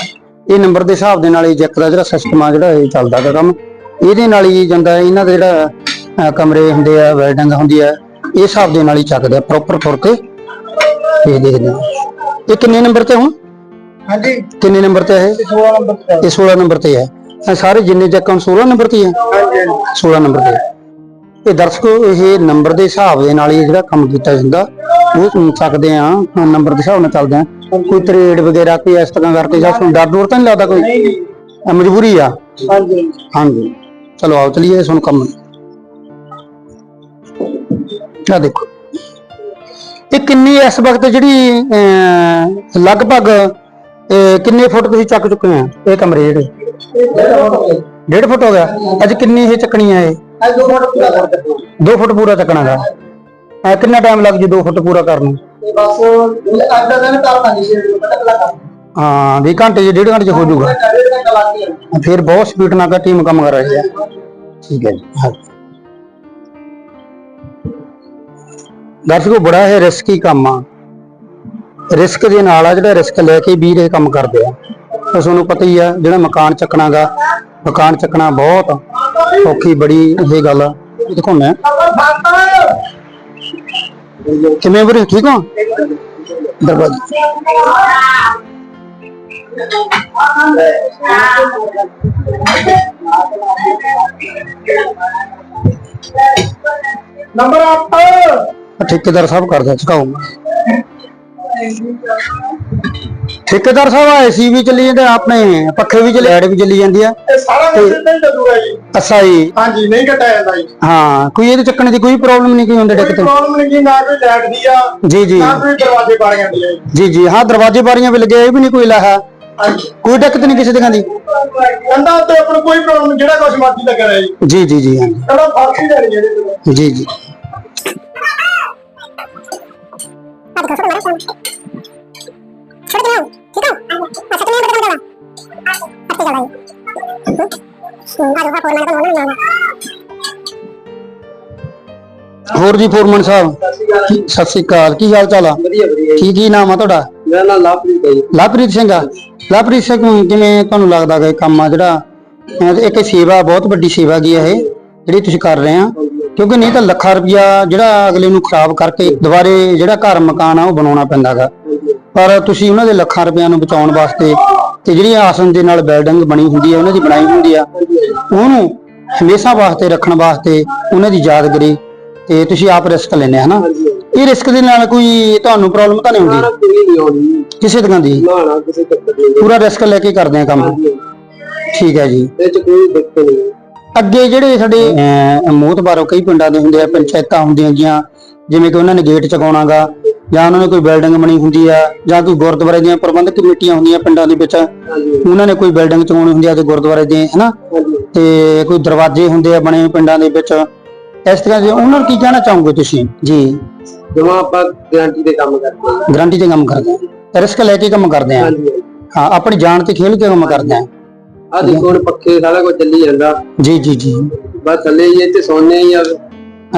ਇਹ ਨੰਬਰ ਦੇ ਹਿਸਾਬ ਦੇ ਨਾਲ ਹੀ ਜਿੱਕ ਦਾ ਜਿਹੜਾ ਸਿਸਟਮ ਆ ਜਿਹੜਾ ਇਹ ਚੱਲਦਾ ਗਾ ਕੰਮ। ਇਹਦੇ ਨਾਲ ਹੀ ਜਾਂਦਾ ਇਹਨਾਂ ਦੇ ਜਿਹੜਾ ਕਮਰੇ ਹੁੰਦੇ ਆ ਵੈਲਡਿੰਗ ਹੁੰਦੀ ਆ ਇਹ ਹਿਸਾਬ ਦੇ ਨਾਲ ਹੀ ਚੱਕਦੇ ਆ ਪ੍ਰੋਪਰ ਤੁਰ ਕੇ। ਇਹ ਦੇਖਦੇ ਆ। ਇਹ ਕਿੰਨੇ ਨੰਬਰ ਤੇ ਹੁਣ? ਹਾਂਜੀ। ਕਿੰਨੇ ਨੰਬਰ ਤੇ ਹੈ 16 ਨੰਬਰ ਤੇ ਇਹ 16 ਨੰਬਰ ਤੇ ਹੈ ਇਹ ਸਾਰੇ ਜਿੰਨੇ ਹੁਣ 16 ਨੰਬਰ ਤੇ ਹੈ ਹਾਂਜੀ 16 ਨੰਬਰ ਤੇ ਇਹ ਦਰਸ਼ਕੋ ਇਹ ਨੰਬਰ ਦੇ ਹਿਸਾਬ ਦੇ ਨਾਲ ਹੀ ਜਿਹੜਾ ਕੰਮ ਕੀਤਾ ਜਾਂਦਾ। ਉਹ ਸੁਣ ਸਕਦੇ ਆ ਨੰਬਰ ਦੇ ਹਿਸਾਬ ਨਾਲ ਚੱਲਦੇ ਆ। ਕੋਈ ਤਰੇੜ ਵਗੈਰਾ ਕੋਈ ਇਸ ਤਰ੍ਹਾਂ ਕਰਕੇ ਜਾਂ ਤੁਹਾਨੂੰ ਡਰ ਡਰ ਤਾਂ ਨਹੀਂ ਲੱਗਦਾ ਕੋਈ? ਇਹ ਮਜਬੂਰੀ ਆ। ਹਾਂਜੀ। ਹਾਂਜੀ। ਚਲੋ ਆਓ ਚਲੀਏ ਸੁਣ ਕੰਮ ਆ ਦੇਖੋ। ਇਹ ਕਿੰਨੀ ਇਸ ਵਕਤ ਜਿਹੜੀ ਲਗਭਗ ਕਿੰਨੇ ਫੁੱਟ ਤੁਸੀਂ ਚੱਕ ਚੁੱਕੇ ਆ? ਇਹ ਕਮਰੇ ਜਿਹੜੇ। ਡੇਢ ਫੁੱਟ ਹੋ ਗਿਆ। ਅੱਜ ਕਿੰਨੀ ਇਹ ਚੱਕਣੀ ਆ ਇਹ? ਅੱਜ ਦੋ ਮਿੰਟ ਪੂਰਾ ਕਰ ਦਿੱਤਾ। 2 ਫੁੱਟ ਪੂਰਾ ਚੱਕਣਾ ਦਾ ਆ ਕਿੰਨਾ ਟਾਈਮ ਲੱਗ ਜੂ 2 ਫੁੱਟ ਪੂਰਾ ਕਰਨ ਨੂੰ? ਤੇ ਬਸ ਅੱਡਾ ਦਿਨ ਕਰਨਾ ਜੀ ਹਾਂ ਘੰਟੇ ਡੇਢ ਘੰਟੇ ਚ ਹੋ ਜਾਊਗਾ ਫਿਰ ਬਹੁਤ ਸਪੀਡ ਨਾਲ ਟੀਮ ਕੰਮ ਕਰ ਰਹੀ ਹੈ। ਠੀਕ ਹੈ ਜੀ ਹਾਂ। ਦਰਸ਼ਕੋ ਬੜਾ ਇਹ ਰਿਸਕੀ ਕੰਮ ਆ। ਰਿਸਕ ਦੇ ਨਾਲ ਆ ਜਿਹੜਾ ਰਿਸਕ ਲੈ ਕੇ ਵੀਰ ਇਹ ਕੰਮ ਕਰਦੇ ਆ। ਤਾਂ ਤੁਹਾਨੂੰ ਪਤਾ ਹੀ ਆ ਜਿਹੜਾ ਮਕਾਨ ਚੱਕਣਾਗਾ ਮਕਾਨ ਚੱਕਣਾ ਬਹੁਤ ਔਖੀ ਬੜੀ ਇਹ ਗੱਲ ਆ। ਇਹ ਦਿਖਾਉਣਾ ਹੈ। ਕਿਵੇਂ ਵੀਰੇ ਠੀਕ ਹੋ? ਦਰਵਾਜ਼ਾ। ਨੰਬਰ 8 ਆਹ ਠੇਕੇਦਾਰ ਸਾਹਿਬ ਕਰਦਾ ਚੁਕਾਓ ਠੇਕੇਦਾਰ ਸਾਹਿਬ ਏਸੀ ਵੀ ਚੱਲੀ ਜਾਂਦੇ ਆਪਣੇ ਪੱਖੇ ਵੀ ਚੱਲੀ ਲਾਈਟ ਵੀ ਚੱਲੀ ਜਾਂਦੀ ਆ। ਇਹ ਸਾਰਾ ਕੁਝ ਇੱਦਾਂ ਹੀ ਚੱਲੂਗਾ ਜੀ। ਅੱਛਾ ਜੀ। ਹਾਂਜੀ ਨਹੀਂ ਘਟਾਇਆ ਜਾਂਦਾ ਜੀ। ਹਾਂ ਕੋਈ ਇਹਦੇ ਚੱਕਣ ਦੀ ਕੋਈ ਪ੍ਰੋਬਲਮ ਨਹੀਂ ਕੋਈ ਹੁੰਦੇ ਕੋਈ ਡਿੱਕ ਤੇ ਪ੍ਰੋਬਲਮ ਨਹੀਂ ਜੀ ਨਾ ਕੋਈ ਲਾਈਟ ਦੀ ਆ ਜੀ ਜੀ। ਨਾ ਕੋਈ ਦਰਵਾਜ਼ੇ ਬਾਰੀਆਂ ਦੀ ਆ ਜੀ। ਜੀ ਜੀ ਹਾਂ ਦਰਵਾਜ਼ੇ ਬਾਰੀਆਂ ਵੀ ਲੱਗੇ ਇਹ ਵੀ ਨਹੀਂ ਕੋਈ ਲਾਹਾ। ਹਾਂਜੀ। ਕੋਈ ਦਿੱਕਤ ਨਹੀਂ ਕਿਸੇ ਦੀ। ਕੰਧਾਂ ਉੱਤੇ ਆਪਣਾ ਕੋਈ ਪ੍ਰੋਬਲਮ ਜਿਹੜਾ ਕੁਝ ਮਰਜ਼ੀ ਲੱਗਾ ਰਹੇ ਜੀ। ਜੀ ਜੀ ਜੀ ਹਾਂ ਚਲੋ ਫ਼ਰਕ ਹੀ ਜਾਣੀ ਇਹਦੇ ਤੇ। ਜੀ ਜੀ। ਆ ਦੇਖੋ ਛੋਟੇ ਮਾਰਾ ਠੀਕ ਆ ਹੋਰ ਜੀ ਫੋਰਮਨ ਸਾਹਿਬ ਸਤਿ ਸ੍ਰੀ ਅਕਾਲ ਕੀ ਹਾਲ ਚਾਲ ਆ? ਵਧੀਆ ਵਧੀਆ ਜੀ। ਕੀ ਕੀ ਨਾਮ ਆ ਤੁਹਾਡਾ? ਮੇਰਾ ਨਾਮ ਲਵਪ੍ਰੀਤ ਹੈ ਜੀ। ਲਵਪ੍ਰੀਤ ਸਿੰਘ ਆ। ਲਵਪ੍ਰੀਤ ਸਿੰਘ ਕਿਵੇਂ ਤੁਹਾਨੂੰ ਲੱਗਦਾ ਕਿ ਕੰਮ ਆ ਜਿਹੜਾ? ਇੱਕ ਸੇਵਾ ਬਹੁਤ ਵੱਡੀ ਸੇਵਾ ਕੀ ਹੈ ਇਹ ਜਿਹੜੀ ਤੁਸੀਂ ਕਰ ਰਹੇ ਆ। ਕਿਉਂਕਿ ਨਹੀਂ ਤਾਂ ਲੱਖਾਂ ਰੁਪਇਆ ਜਿਹੜਾ ਅਗਲੇ ਨੂੰ ਖਰਾਬ ਕਰਕੇ ਦੁਬਾਰੇ ਜਿਹੜਾ ਘਰ ਮਕਾਨ ਆ ਉਹ ਬਣਾਉਣਾ ਪੈਂਦਾਗਾ ਪਰ ਤੁਸੀਂ ਉਹਨਾਂ ਦੇ ਲੱਖਾਂ ਰੁਪਇਆਂ ਨੂੰ ਬਚਾਉਣ ਵਾਸਤੇ ਤੇ ਜਿਹੜੀ ਆਸਨ ਦੇ ਨਾਲ ਬਿਲਡਿੰਗ ਬਣੀ ਹੁੰਦੀ ਹੈ ਉਹਨਾਂ ਦੀ ਬਣਾਈ ਹੁੰਦੀ ਆ ਉਹਨੂੰ ਹਮੇਸ਼ਾ ਵਾਸਤੇ ਰੱਖਣ ਵਾਸਤੇ ਉਹਨਾਂ ਦੀ ਯਾਦਗਾਰੀ ਤੇ ਤੁਸੀਂ ਆਪ ਰਿਸਕ ਲੈਂਦੇ ਹਨਾ? ਇਹ ਰਿਸਕ ਦੇ ਨਾਲ ਕੋਈ ਤੁਹਾਨੂੰ ਪ੍ਰੋਬਲਮ ਤਾਂ ਨਹੀਂ ਹੁੰਦੀ? ਕਿਸੇ ਤਰ੍ਹਾਂ ਦੀ? ਨਾ ਨਾ ਕਿਸੇ ਚੱਕਰ ਦੀ ਪੂਰਾ ਰਿਸਕ ਲੈ ਕੇ ਕਰਦੇ ਆ ਕੰਮ। ਠੀਕ ਹੈ ਜੀ। ਇਹ ਚ ਕੋਈ ਦਿੱਕਤ ਨਹੀਂ ਅੱਗੇ ਜਿਹੜੇ ਸਾਡੇ ਮੋਤਬਾਰੋ ਕਈ ਪਿੰਡਾਂ ਦੇ ਹੁੰਦੇ ਆ ਪੰਚਾਇਤਾਂ ਹੁੰਦੀਆਂ ਗੀਆਂ ਜਿਵੇਂ ਕਿ ਉਹਨਾਂ ਨੇ ਗੇਟ ਚਗਾਉਣਾਗਾ ਜਾਂ ਉਹਨਾਂ ਨੇ ਕੋਈ ਬਿਲਡਿੰਗ ਬਣੀ ਹੁੰਦੀ ਆ ਜਾਂ ਕੋਈ ਗੁਰਦੁਆਰੇ ਦੀਆਂ ਪ੍ਰਬੰਧਕ ਕਮੇਟੀਆਂ ਹੁੰਦੀਆਂ ਪਿੰਡਾਂ ਦੇ ਵਿੱਚ ਉਹਨਾਂ ਨੇ ਕੋਈ ਬਿਲਡਿੰਗ ਚਗਾਉਣੀ ਹੁੰਦੀ ਆ ਤੇ ਗੁਰਦੁਆਰੇ ਦੇ ਹਨਾ? ਤੇ ਕੋਈ ਦਰਵਾਜ਼ੇ ਹੁੰਦੇ ਆ ਬਣੇ ਪਿੰਡਾਂ ਦੇ ਵਿੱਚ। ਇਸ ਤਰ੍ਹਾਂ ਦੇ ਉਹਨਾਂ ਨੂੰ ਕੀ ਕਹਿਣਾ ਚਾਹੋਗੇ ਤੁਸੀਂ? ਜੀ। ਜਮਾ ਆਪਾਂ ਗਾਰੰਟੀ ਦੇ ਕੰਮ ਕਰਦੇ ਹਾਂ। ਗਰੰਟੀ ਤੇ ਕੰਮ ਕਰਦੇ ਆ ਰਿਸਕ ਲੈ ਕੇ ਕੰਮ ਕਰਦੇ ਆ ਹਾਂਜੀ ਹਾਂ ਆਪਣੀ ਜਾਨ ਤੇ ਖੇਲ ਕੇ ਕੰਮ ਕਰਦੇ ਆ ਆ ਦੇਖੋ ਹੁਣ ਪੱਖੇ ਸਾਰਾ ਕੁਝ ਚੱਲੀ ਜਾਂਦਾ। ਜੀ ਜੀ ਜੀ। ਬਸ ਥੱਲੇ ਹੀ ਇੱਥੇ ਸੌਂਦੇ ਹੀ ਆ।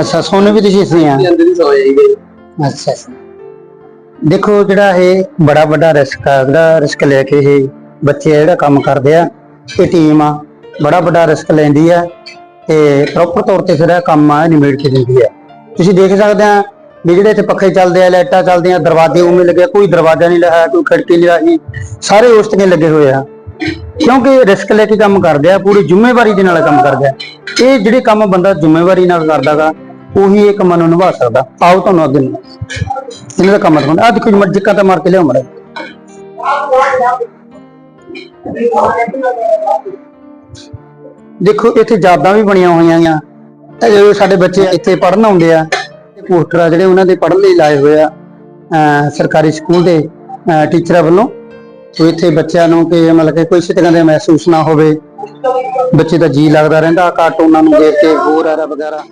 ਅੱਛਾ ਸੋਨੇ ਵੀ ਤੁਸੀਂ ਇਸੇ ਆ? ਤੇ ਅੰਦਰ ਹੀ ਸੌ ਜਾਈਦੇ। ਅੱਛਾ ਅੱਛਾ। ਦੇਖੋ ਜਿਹੜਾ ਇਹ ਬੜਾ ਵੱਡਾ ਰਿਸਕ ਆ, ਜਿਹੜਾ ਰਿਸਕ ਲੈ ਕੇ ਇਹ ਬੱਚੇ ਆ ਜਿਹੜਾ ਕੰਮ ਕਰਦੇ ਆ, ਇਹ ਟੀਮ ਆ, ਬੜਾ ਵੱਡਾ ਰਿਸਕ ਲੈਂਦੀ ਆ ਤੇ ਪ੍ਰੋਪਰ ਤੌਰ ਤੇ ਫਿਰ ਇਹ ਕੰਮ ਆ, ਇਹ ਨਿਬੇੜ ਕੇ ਦਿੰਦੀ ਆ। ਤੁਸੀਂ ਦੇਖ ਸਕਦੇ ਆ ਵੀ ਜਿਹੜੇ ਇੱਥੇ ਪੱਖੇ ਚੱਲਦੇ ਆ, ਲਾਈਟਾਂ ਚੱਲਦੀਆਂ, ਦਰਵਾਜ਼ੇ ਉਵੇਂ ਲੱਗੇ, ਕੋਈ ਦਰਵਾਜ਼ਾ ਨਹੀਂ ਲਾਇਆ, ਕੋਈ ਖਿੜਕੀ ਨਹੀਂ ਲਾਈ, ਸਾਰੇ ਉਸਤਕੇ ਲੱਗੇ ਹੋਏ ਆ। ਕਿਉਂਕਿ ਰਿਸਕ ਲੈ ਕੇ ਕੰਮ ਕਰਦੇ ਆ, ਪੂਰੀ ਜ਼ਿੰਮੇਵਾਰੀ ਦੇ ਨਾਲ ਕੰਮ ਕਰਦੇ ਆ। ਇਹ ਜਿਹੜੇ ਕੰਮ ਬੰਦਾ ਜ਼ਿੰਮੇਵਾਰੀ ਨਾਲ ਕਰਦਾਗਾ ਉਹੀ ਇਹ ਕੰਮ ਨੂੰ ਨਿਭਾ ਸਕਦਾ। ਆਓ ਤੁਹਾਨੂੰ ਅੱਗੇ ਨੂੰ। ਇਹਨਾਂ ਦਾ ਕੰਮ ਦਿਖਾਉਂਦਾ ਆ ਦੇਖੋ ਮਰਜ਼ੀ ਤਾਂ ਮਾਰ ਕੇ ਲਿਆਓ ਮੜਾ ਦੇਖੋ, ਇੱਥੇ ਯਾਦਾਂ ਵੀ ਬਣੀਆਂ ਹੋਈਆਂ ਆ। ਇਹ ਜਦੋਂ ਸਾਡੇ ਬੱਚੇ ਇੱਥੇ ਪੜਨ ਆਉਂਦੇ ਆ ਪੋਸਟਰ ਆ ਜਿਹੜੇ ਉਹਨਾਂ ਦੇ ਪੜ੍ਹਨ ਲਈ ਲਾਏ ਹੋਏ ਆ ਸਰਕਾਰੀ ਸਕੂਲ ਦੇ ਟੀਚਰਾਂ ਵੱਲੋਂ। ਸੋ ਇੱਥੇ ਬੱਚਿਆਂ ਨੂੰ ਕਿ ਮਤਲਬ ਕਿ ਕੋਈ ਇਸ ਦਾ ਮਹਿਸੂਸ ਨਾ ਹੋਵੇ। ਬੱਚੇ ਦਾ ਜੀ ਲੱਗਦਾ ਰਹਿੰਦਾ ਕਾਰਟੂਨਾਂ ਨੂੰ ਦੇਖ ਕੇ, ਹੋਰ ਆਰਾ ਵਗੈਰਾ।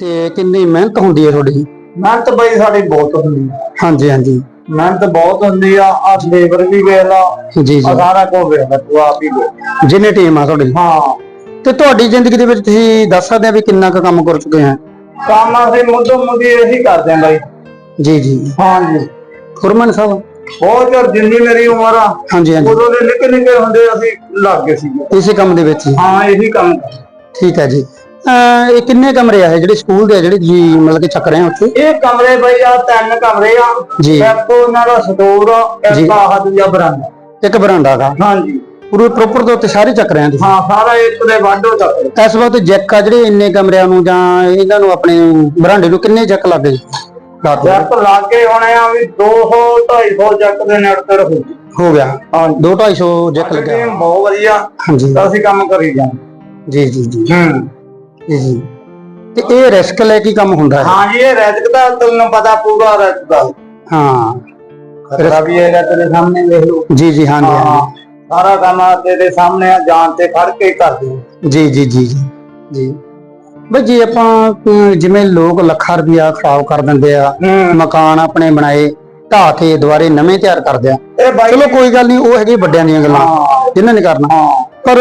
ਤੇ ਕਿੰਨੀ ਮਿਹਨਤ ਹੁੰਦੀ ਹੈ ਤੁਹਾਡੀ? ਮਿਹਨਤ ਬਈ ਸਾਡੀ ਬਹੁਤ ਹੁੰਦੀ ਆ ਹਾਂਜੀ ਹਾਂਜੀ। ਮਿਹਨਤ ਬਹੁਤ ਹੁੰਦੀ ਆ ਆ ਲੇਬਰ ਵੀ ਵੇਖ ਲਾ ਜੀ ਜੀ। ਸਾਰਾ ਕੁਝ ਵੇਖ ਲਾ ਤੂੰ ਆਪ ਹੀ ਵੇਖ। ਜਿੰਨੇ ਟੀਮ ਆ ਤੁਹਾਡੀ? ਹਾਂ। ਤੇ ਤੁਹਾਡੀ ਜ਼ਿੰਦਗੀ ਦੇ ਵਿੱਚ ਤੁਸੀਂ ਦੱਸ ਸਕਦੇ ਆ ਵੀ ਕਿੰਨਾ ਕੁ ਕੰਮ ਕਰ ਚੁੱਕੇ ਆ? ਕੰਮ ਅਸੀਂ ਮੁੱਢੋਂ ਮੁੱਢੀ ਇਹੀ ਕਰਦੇ ਆਂ ਬਾਈ। ਜੀ ਜੀ। ਹਾਂ ਜੀ ਫੁਰਮਨ ਸਾਹਿਬ? ਬਹੁਤ ਚਿਰ ਜਿੰਨੀ ਮੇਰੀ ਉਮਰ ਆ ਹਾਂਜੀ ਹਾਂਜੀ। ਉਦੋਂ ਦੇ ਨਿੱਕੇ ਨਿੱਕੇ ਹੁੰਦੇ ਅਸੀਂ ਲੱਗ ਗਏ ਸੀਗੇ। ਇਸੇ ਕੰਮ ਦੇ ਵਿੱਚ ਹੀ? ਹਾਂ ਇਹੀ ਕੰਮ। ਠੀਕ ਹੈ ਜੀ। ਅਹ ਇਹ ਕਿੰਨੇ ਕਮਰੇ ਆ ਇਹ ਜਿਹੜੇ ਸਕੂਲ ਦੇ ਆ ਜਿਹੜੇ ਜੀ ਮਤਲਬ ਕਿ ਚੱਕ ਰਹੇ ਆ ਉੱਥੇ? ਇਹ ਕਮਰੇ ਬਈ ਆ ਤਿੰਨ ਕਮਰੇ ਆ। ਜੀ। ਇੱਕ ਉਹਨਾਂ ਦਾ ਸਟੋਰ ਆ ਜੀ। ਇੱਕ ਆਹ ਦੂਜਾ ਬਰਾਂਡਾ। ਇੱਕ ਬਰਾਂਡਾ ਦਾ? ਹਾਂਜੀ। ਪੂਰੇ ਪ੍ਰੋਪਰ ਦੇ ਉੱਤੇ ਸਾਰੇ ਚੱਕ ਰਹੇ ਆ ਤੁਸੀਂ? ਹਾਂ ਸਾਰਾ ਇੱਕ ਦੇ ਵਾਢੋ ਚੱਕ ਇਸ ਵਕਤ ਜੈਕ ਆ ਜਿਹੜੇ ਇੰਨੇ ਕਮਰਿਆਂ ਨੂੰ ਜਾਂ ਇਹਨਾਂ ਨੂੰ ਆਪਣੇ ਬਰਾਂਡੇ ਨੂੰ ਕਿੰਨੇ ਜੈਕ ਲੱਗ ਗਏ? ਰਾਤ ਨੂੰ? ਜੱਕ ਲਾਗੇ ਹੋਣੇ ਆ ਵੀ 200 250 ਜੱਕ ਦੇ ਨੇੜੇ ਤੇ ਰਹੂ ਹੋ ਗਿਆ। ਹਾਂ 2 250 ਜੈਕ ਲੱਗਿਆ। ਬਹੁਤ ਵਧੀਆ। ਹਾਂਜੀ। ਤਾਂ ਅਸੀਂ ਕੰਮ ਕਰੀ ਜਾਂਦੇ। ਜੀ ਜੀ ਜੀ। ਹੂੰ। ਜੀ ਜੀ। ਤੇ ਇਹ ਰਿਸਕ ਲੈ ਕੇ ਕੰਮ ਹੁੰਦਾ ਹੈ। ਹਾਂ ਜੀ ਇਹ ਰੈਜਕ ਦਾ ਤੁਹਾਨੂੰ ਪਤਾ ਪੂਰਾ ਰੈਜਕ ਦਾ। ਹਾਂ। ਖਤਰਾ ਵੀ ਹੈਗਾ ਤੇਰੇ ਸਾਹਮਣੇ ਵੇਖ ਲਓ। ਜੀ ਜੀ ਹਾਂ। ਹਾਂਜੀ। ਸਾਰਾ ਕੰਮ ਤੇਰੇ ਸਾਹਮਣੇ ਆ ਜਾਨ ਤੇ ਖੜ ਕੇ ਕਰਦੇ। ਜੀ ਜੀ ਜੀ ਜੀ ਜੀ। ਬਈ ਜੇ ਆਪਾਂ ਜਿਵੇਂ ਲੋਕ ਲੱਖਾਂ ਰੁਪਇਆ ਖਰਾਬ ਕਰ ਦਿੰਦੇ ਆ ਮਕਾਨ ਆਪਣੇ ਬਣਾਏ ਢਾਹ ਕੇ ਦੁਬਾਰੇ ਨਵੇਂ ਤਿਆਰ ਕਰਦੇ ਆ। ਚਲੋ ਕੋਈ ਗੱਲ ਨਹੀਂ ਉਹ ਹੈਗੀ ਵੱਡਿਆਂ ਦੀਆਂ ਗੱਲਾਂ। ਜਿਨ੍ਹਾਂ ਨੇ ਕਰਨਾ। ਪਰ